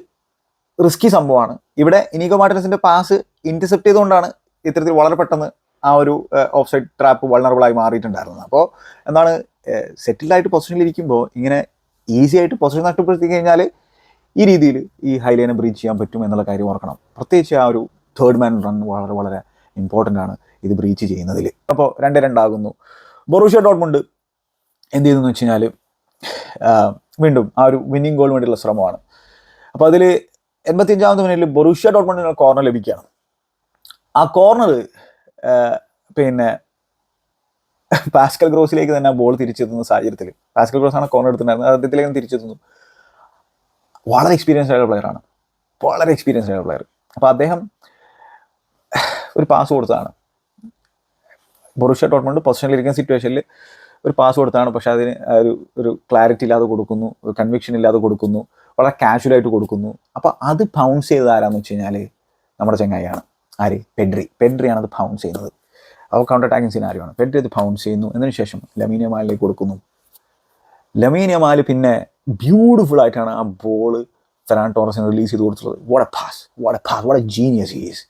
റിസ്കി സംഭവമാണ്. ഇവിടെ ഇനീഗോ മാർട്ടിനസിന്റെ പാസ് ഇന്റർസെപ്റ്റ് ചെയ്തുകൊണ്ടാണ് ഇത്തരത്തിൽ വളരെ പെട്ടെന്ന് ആ ഒരു ഓഫ് സൈഡ് ട്രാപ്പ് വൾണറബിളായി മാറിയിട്ടുണ്ടായിരുന്നത്. അപ്പോൾ എന്താണ് സെറ്റിൽഡ് ആയിട്ട് പൊസിഷനിൽ ഇരിക്കുമ്പോൾ ഇങ്ങനെ ഈസി ആയിട്ട് പൊസിഷൻ നഷ്ടപ്പെടുത്തി കഴിഞ്ഞാൽ ഈ രീതിയിൽ ഈ ഹൈലൈനെ ബ്രീച്ച് ചെയ്യാൻ പറ്റും എന്നുള്ള കാര്യം ഓർക്കണം. പ്രത്യേകിച്ച് ആ ഒരു തേർഡ് മാൻ റൺ വളരെ വളരെ ഇമ്പോർട്ടന്റ് ആണ് ഇത് ബ്രീച്ച് ചെയ്യുന്നതിൽ അപ്പോൾ രണ്ട് രണ്ടാകുന്നു. ബൊറൂഷ്യ ഡോട്ട്മുണ്ട് എന്ത് ചെയ്തെന്ന് വെച്ച് കഴിഞ്ഞാൽ വീണ്ടും ആ ഒരു വിന്നിംഗ് ഗോളിന് വേണ്ടിയുള്ള ശ്രമമാണ്. അപ്പോൾ അതിൽ എൺപത്തിയഞ്ചാമത്തെ മിനിറ്റിൽ ബൊറൂഷ്യ ഡോട്ട്മണ്ടിന് കോർണർ ലഭിക്കുകയാണ്. ആ കോർണർ പിന്നെ പാസ്കൽ ഗ്രോസിലേക്ക് തന്നെ ബോൾ തിരിച്ചെത്തുന്ന സാഹചര്യത്തിൽ പാസ്കൽ ഗ്രോസ് ആണ് കോർണർ എടുത്തിട്ടുണ്ടായിരുന്നത്. അദ്ദേഹത്തിലേക്ക് തിരിച്ചെത്തുന്നു. വളരെ എക്സ്പീരിയൻസ് ആയ പ്ലെയറാണ് വളരെ എക്സ്പീരിയൻസ് ആയ പ്ലെയർ അപ്പോൾ അദ്ദേഹം ഒരു പാസ് കൊടുത്തതാണ്. ബൊറുഷ്യ ഡോട്ട്മണ്ട് പൊസിഷനിലിരിക്കുന്ന സിറ്റുവേഷനിൽ ഒരു പാസ് കൊടുത്താണ് പക്ഷെ അതിന് ഒരു ഒരു ക്ലാരിറ്റി ഇല്ലാതെ കൊടുക്കുന്നു കൺവിക്ഷൻ ഇല്ലാതെ കൊടുക്കുന്നു. വളരെ കാഷ്വലായിട്ട് കൊടുക്കുന്നു. അപ്പോൾ അത് ബൗൺസ് ചെയ്തത് ആരാന്ന് വെച്ച് കഴിഞ്ഞാൽ നമ്മുടെ ചങ്ങായിയാണ്. ആര്? പെഡ്രി. പെഡ്രിയാണ് അത് ബൗൺസ് ചെയ്യുന്നത്. അപ്പോൾ കൗണ്ടർ അറ്റാക്കിംഗ് സിനാരിയാണ് പെഡ്രി അത് ബൗൺസ് ചെയ്യുന്നു. എന്നതിന് ശേഷം ലമീനിയ മാലിലേക്ക് കൊടുക്കുന്നു. ലമീനിയ മാൽ പിന്നെ ബ്യൂട്ടിഫുൾ ആയിട്ടാണ് ആ ബോൾ ഫെറാൻ ടോറസിന് റിലീസ് ചെയ്ത് കൊടുത്തിട്ടുള്ളത്. What a pass what a pass what a genius is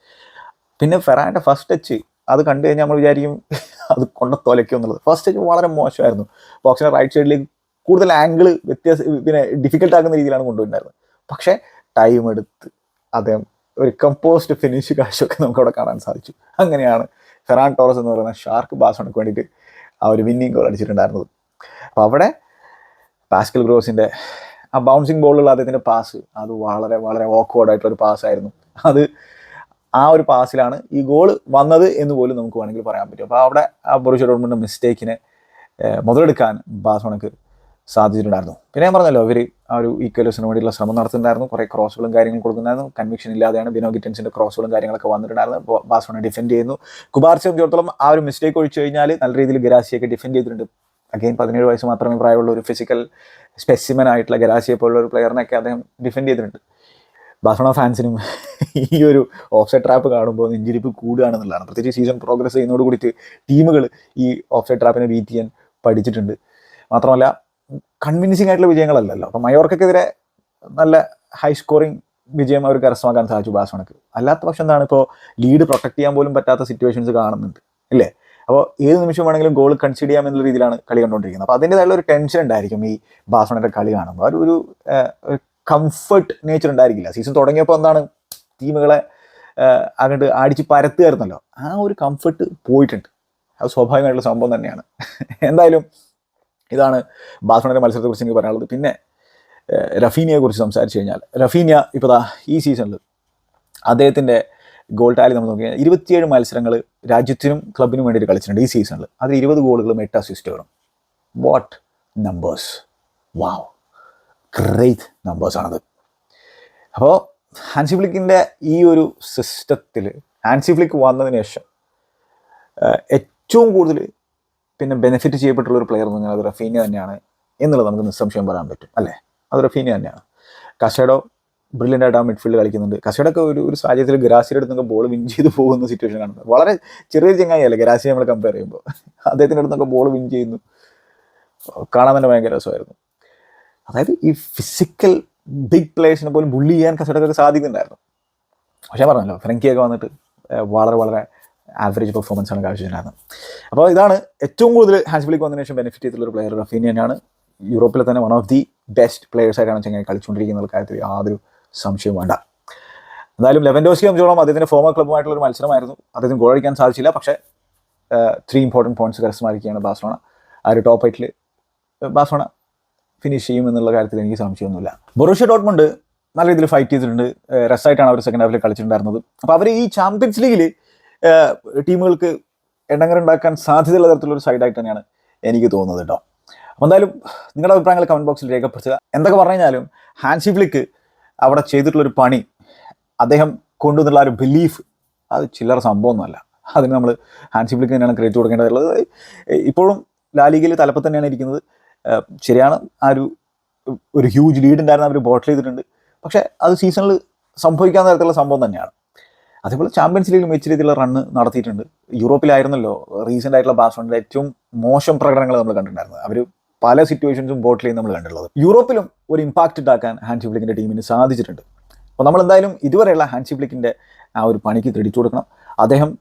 പിന്നെ ഫെറാന്റെ ഫസ്റ്റ് ടച്ച് അത് കണ്ടു കഴിഞ്ഞാൽ നമ്മൾ വിചാരിക്കും അത് കൊണ്ട തൊലയ്ക്കും എന്നുള്ളത്. ഫസ്റ്റ് ടച്ച് വളരെ മോശമായിരുന്നു. ബോക്സിന്റെ റൈറ്റ് സൈഡിലേക്ക് കൂടുതൽ ആംഗിൾ വ്യത്യാസ പിന്നെ ഡിഫിക്കൽട്ട് ആകുന്ന രീതിയിലാണ് കൊണ്ടുപോയിട്ടുണ്ടായിരുന്നത് പക്ഷെ ടൈം എടുത്ത് അദ്ദേഹം ഒരു കമ്പോസ്റ്റ് ഫിനിഷ് കാഴ്ചയൊക്കെ നമുക്ക് അവിടെ കാണാൻ സാധിച്ചു. അങ്ങനെയാണ് ഫെറാൻ ടോറസ് എന്ന് പറയുന്ന ഷാർക്ക് ബാസോണക്ക് വേണ്ടിയിട്ട് ആ ഒരു വിന്നിങ് ഗോൾ അടിച്ചിട്ടുണ്ടായിരുന്നത്. അപ്പോൾ അവിടെ പാസ്കൽ ഗ്രോസിന്റെ ആ ബൗൺസിങ് ബോളിലുള്ള അദ്ദേഹത്തിന്റെ പാസ് അത് വളരെ വളരെ ആയിട്ടുള്ള ഒരു പാസ്സായിരുന്നു അത് ആ ഒരു പാസിലാണ് ഈ ഗോൾ വന്നത് എന്ന് പോലും നമുക്ക് വേണമെങ്കിൽ പറയാൻ പറ്റും. അപ്പോൾ അവിടെ ആ ബൊറുഷ്യ മിസ്റ്റേക്കിനെ മുതലെടുക്കാൻ ബാസോണക്ക് സാധിച്ചിട്ടുണ്ടായിരുന്നു. പിന്നെ ഞാൻ പറഞ്ഞല്ലോ അവർ ആ ഒരു ഈക്വലസിന് വേണ്ടിയുള്ള ശ്രമം നടത്തുന്നുണ്ടായിരുന്നു കുറേ ക്രോസുകളും കാര്യങ്ങളും കൊടുക്കുന്നുണ്ടായിരുന്നു. കൺവിക്ഷൻ ഇല്ലാതെയാണ് ബിനോ ഗിറ്റൻസിന്റെ ക്രോസുകളും കാര്യങ്ങളൊക്കെ വന്നിട്ടുണ്ടായിരുന്നു ബോ- ബാസോണ ഡിഫെൻഡ് ചെയ്യുന്നു. കുബാർച്ച സംബന്ധിച്ചിടത്തോളം ആ ഒരു മിസ്റ്റേക്ക് ഒഴിച്ചു കഴിഞ്ഞാൽ നല്ല രീതിയിൽ ഗരാസിയൊക്കെ ഡിഫെൻഡ് ചെയ്തിട്ടുണ്ട്. അഗെയിൻ പതിനേഴ് വയസ്സ് മാത്രമേ പ്രായമുള്ള ഒരു ഫിസിക്കൽ സ്പെസിമൻ ആയിട്ടുള്ള ഗരാസിയെ പോലുള്ള ഒരു പ്ലെയറിനെയൊക്കെ അദ്ദേഹം ഡിഫെൻഡ് ചെയ്തിട്ടുണ്ട്. ബാഴ്സലോണ ഫാൻസിനും ഈ ഒരു ഓഫ്സൈഡ് ട്രാപ്പ് കാണുമ്പോൾ നെഞ്ചിരിപ്പ് കൂടുകയാണെന്നുള്ളതാണ്. പ്രത്യേകിച്ച് സീസൺ പ്രോഗ്രസ് ചെയ്യുന്നതോട് കൂടിയിട്ട് ടീമുകൾ ഈ ഓഫ്സൈഡ് ട്രാപ്പിനെ ബീറ്റ് ചെയ്യാൻ പഠിച്ചിട്ടുണ്ട്. മാത്രമല്ല കൺവിൻസിങ് ആയിട്ടുള്ള വിജയങ്ങളല്ലല്ലോ. അപ്പം മയോർക്കെതിരെ നല്ല ഹൈ സ്കോറിങ് വിജയം അവർ കരസ്ഥമാക്കാൻ സാധിച്ചു ബാസ്വണക്ക് അല്ലാത്ത പക്ഷം എന്താണ് ഇപ്പോൾ ലീഡ് പ്രൊട്ടക്ട് ചെയ്യാൻ പോലും പറ്റാത്ത സിറ്റുവേഷൻസ് കാണുന്നുണ്ട് അല്ലേ? അപ്പോൾ ഏത് നിമിഷം വേണമെങ്കിലും ഗോൾ കൺസിഡ് ചെയ്യാം എന്നുള്ള രീതിയിലാണ് കളി കണ്ടുകൊണ്ടിരിക്കുന്നത്. അപ്പോൾ അതിന്റെതായുള്ള ഒരു ടെൻഷൻ ഉണ്ടായിരിക്കും ഈ ബാസോണയുടെ കളി കാണുമ്പോൾ ഒരു ഒരു കംഫർട്ട് നേച്ചർ ഉണ്ടായിരിക്കില്ല. സീസൺ തുടങ്ങിയപ്പോൾ എന്താണ് ടീമുകളെ അങ്ങോട്ട് അടിച്ച് പരത്തുകയായിരുന്നല്ലോ. ആ ഒരു കംഫർട്ട് പോയിട്ടുണ്ട്. അത് സ്വാഭാവികമായിട്ടുള്ള സംഭവം തന്നെയാണ്. എന്തായാലും ഇതാണ് ബാഴ്സലോണയുടെ മത്സരത്തെക്കുറിച്ച് എനിക്ക് പറയാനുള്ളത്. പിന്നെ റഫീനിയെക്കുറിച്ച് റഫീനിയെ കുറിച്ച് സംസാരിച്ചു കഴിഞ്ഞാൽ റഫീനിയ ഇപ്പോൾ ഈ സീസണിൽ അദ്ദേഹത്തിന്റെ ഗോൾ ടാലി നമ്മൾ നോക്കിയാൽ ഇരുപത്തിയേഴ് മത്സരങ്ങൾ രാജ്യത്തിനും ക്ലബിനും വേണ്ടിയിട്ട് കളിച്ചിട്ടുണ്ട് ഈ സീസണിൽ അതിൽ ഇരുപത് ഗോളുകളും എട്ട് അസിസ്റ്റുകളും വാട്ട് നമ്പേഴ്സ് വാവ് ഗ്രേറ്റ് നമ്പേഴ്സാണത് അപ്പോൾ ഹാൻസി ഫ്ലിക്കിന്റെ ഈ ഒരു സിസ്റ്റത്തിൽ ഹാൻസി ഫ്ലിക്ക് വന്നതിന് ശേഷം ഏറ്റവും കൂടുതൽ പിന്നെ ബെനിഫിറ്റ് ചെയ്യപ്പെട്ടുള്ള ഒരു പ്ലെയർ എന്ന് പറഞ്ഞാൽ അത് റഫീനിയ തന്നെയാണ് എന്നുള്ളത് നമുക്ക് നിസ്സംശയം പറയാൻ പറ്റും അല്ലേ? അത് റഫീനിയ തന്നെയാണ്. കസേഡോ ബ്രില്യന്റ് ആയിട്ട് ആ മിഡ്ഫീൽഡ് കളിക്കുന്നുണ്ട്. കസേഡൊക്കെ ഒരു ഒരു സാഹചര്യത്തിൽ ഗരാസിയുടെ അടുത്തൊക്കെ ബോൾ വിൻ ചെയ്ത് പോകുന്ന സിറ്റുവേഷൻ കാണുന്നത് വളരെ ചെറിയൊരു ചങ്ങായിയല്ലേ ഗരാസിയെ നമ്മൾ കമ്പയർ ചെയ്യുമ്പോൾ. അദ്ദേഹത്തിന്റെ അടുത്തൊക്കെ ബോൾ വിൻ ചെയ്യുന്നു. കാണാൻ തന്നെ ഭയങ്കര രസമായിരുന്നു. അതായത് ഈ ഫിസിക്കൽ ബിഗ് പ്ലേയേഴ്സിനെ പോലും ബുള്ളി ചെയ്യാൻ കസേഡൊക്കെ സാധിക്കുന്നുണ്ടായിരുന്നു. പക്ഷേ പറഞ്ഞല്ലോ ഫ്രങ്കിയൊക്കെ വന്നിട്ട് വളരെ വളരെ ആവറേജ് പെർഫോമൻസ് ആണ് കാഴ്ചവെച്ചിട്ടുണ്ടായിരുന്നത്. അപ്പോൾ ഇതാണ് ഏറ്റവും കൂടുതൽ ഹാൻസ് ഫ്ലിക്ക് വന്നതിന് ശേഷം ബെനിഫിറ്റ് ചെയ്തിട്ടുള്ള ഒരു പ്ലെയർ റഫീനി തന്നെയാണ്. യൂറോപ്പിലെ തന്നെ one of the best players ആയിട്ടാണ് ചെങ്ങനെ കളിച്ചുകൊണ്ടിരിക്കുന്ന കാര്യത്തിൽ യാതൊരു സംശയവും വേണ്ട. എന്തായാലും ലെവൻഡോസ്കി സംബന്ധിച്ചോളം അദ്ദേഹത്തിന്റെ ഫോമർ ക്ലബ്ബുമായിട്ടുള്ള ഒരു മത്സരമായിരുന്നു. അദ്ദേഹത്തിന് ഗോൾ അടിക്കാൻ സാധിച്ചില്ല. പക്ഷേ ത്രീ ഇമ്പോർട്ടന്റ് പോയിന്റ്സ് കരസ്ഥമാക്കിയാണ് ബാഴ്സലോണ. ആ ഒരു ടോപ്പ് എയ്റ്റിൽ ബാഴ്സലോണ ഫിനിഷ് ചെയ്യും എന്നുള്ള കാര്യത്തിൽ എനിക്ക് സംശയമൊന്നുമില്ല. ബൊറൂഷ്യ ഡോട്ട്മുണ്ട് നല്ല രീതിയിൽ ഫൈറ്റ് ചെയ്തിട്ടുണ്ട്. റെസ്റ്റായിട്ടാണ് അവർ സെക്കൻഡ് ഹാഫിൽ കളിച്ചിട്ടുണ്ടായിരുന്നത്. അപ്പോൾ അവർ ഈ ചാമ്പ്യൻസ് ലീഗിൽ ടീമുകൾക്ക് എണ്ണങ്ങറുണ്ടാക്കാൻ സാധ്യതയുള്ള തരത്തിലുള്ള ഒരു സൈഡായിട്ട് തന്നെയാണ് എനിക്ക് തോന്നുന്നത് കേട്ടോ അപ്പോൾ എന്തായാലും നിങ്ങളുടെ അഭിപ്രായങ്ങൾ കമന്റ് ബോക്സിൽ രേഖപ്പെടുത്തുക. എന്തൊക്കെ പറഞ്ഞു കഴിഞ്ഞാലും ഹാൻസി ഫ്ലിക്ക് അവിടെ ചെയ്തിട്ടുള്ളൊരു പണി അദ്ദേഹം കൊണ്ടുവന്നുള്ള ഒരു ബിലീഫ് അത് ചില്ലറ സംഭവമൊന്നുമല്ല. അതിന് നമ്മൾ ഹാൻസി ഫ്ലിക്ക് തന്നെയാണ് ക്രെഡിറ്റ് കൊടുക്കേണ്ടതുള്ളത് ഇപ്പോഴും ലാലിഗയിൽ തലപ്പത്ത് തന്നെയാണ് ഇരിക്കുന്നത്. ശരിയാണ് ആ ഒരു ഒരു ഹ്യൂജ് ലീഡ് ഉണ്ടായിരുന്ന അവർ ബോട്ടിൽ ചെയ്തിട്ടുണ്ട്. പക്ഷേ അത് സീസണിൽ സംഭവിക്കാൻ തരത്തിലുള്ള സംഭവം തന്നെയാണ്. അതേപോലെ ചാമ്പ്യൻസ് ലീഗിൽ മികച്ച രീതിയിലുള്ള റണ്ണ് നടത്തിയിട്ടുണ്ട്. യൂറോപ്പിലായിരുന്നല്ലോ റീസെന്റ് ആയിട്ടുള്ള ബാഴ്സലോണയുടെ ഏറ്റവും മോശം പ്രകടനങ്ങൾ നമ്മൾ കണ്ടിട്ടുണ്ടായിരുന്നത്. അവർ പല സിറ്റുവേഷൻസും ബോട്ടിൽ നമ്മൾ കണ്ടിട്ടുള്ളത്. യൂറോപ്പിലും ഒരു ഇമ്പാക്റ്റ് ഉണ്ടാക്കാൻ ഹാൻഡ്ഷിപ്പ് ഫ്ലിക്കിന്റെ ടീമിന് സാധിച്ചിട്ടുണ്ട്. അപ്പോൾ നമ്മൾ എന്തായാലും ഇതുവരെയുള്ള ഹാൻഡ്ഷിപ്പ് ഫ്ലിക്കിന്റെ ആ ഒരു പണിക്ക് ക്രെഡിറ്റ് കൊടുക്കണം. അദ്ദേഹം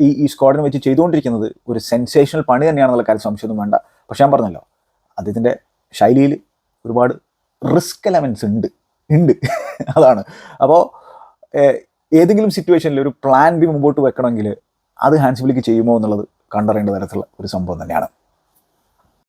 ഈ ഈ സ്ക്വാഡിനെ വെച്ച് ചെയ്തുകൊണ്ടിരിക്കുന്നത് ഒരു സെൻസേഷണൽ പണി തന്നെയാണെന്നുള്ള കാര്യം സംശയമൊന്നും വേണ്ട. പക്ഷെ ഞാൻ പറഞ്ഞല്ലോ അദ്ദേഹത്തിന്റെ ശൈലിയിൽ ഒരുപാട് റിസ്ക് എലമെൻസ് ഉണ്ട്. ഉണ്ട്. അതാണ്. അപ്പോൾ ഏതെങ്കിലും സിറ്റുവേഷനിൽ ഒരു പ്ലാൻ ബി മുമ്പോട്ട് വെക്കണമെങ്കിൽ അത് ഹാൻസ് വിളിക്ക് ചെയ്യുമോ എന്നുള്ളത് കണ്ടറിയേണ്ട തരത്തിലുള്ള ഒരു സംഭവം തന്നെയാണ്.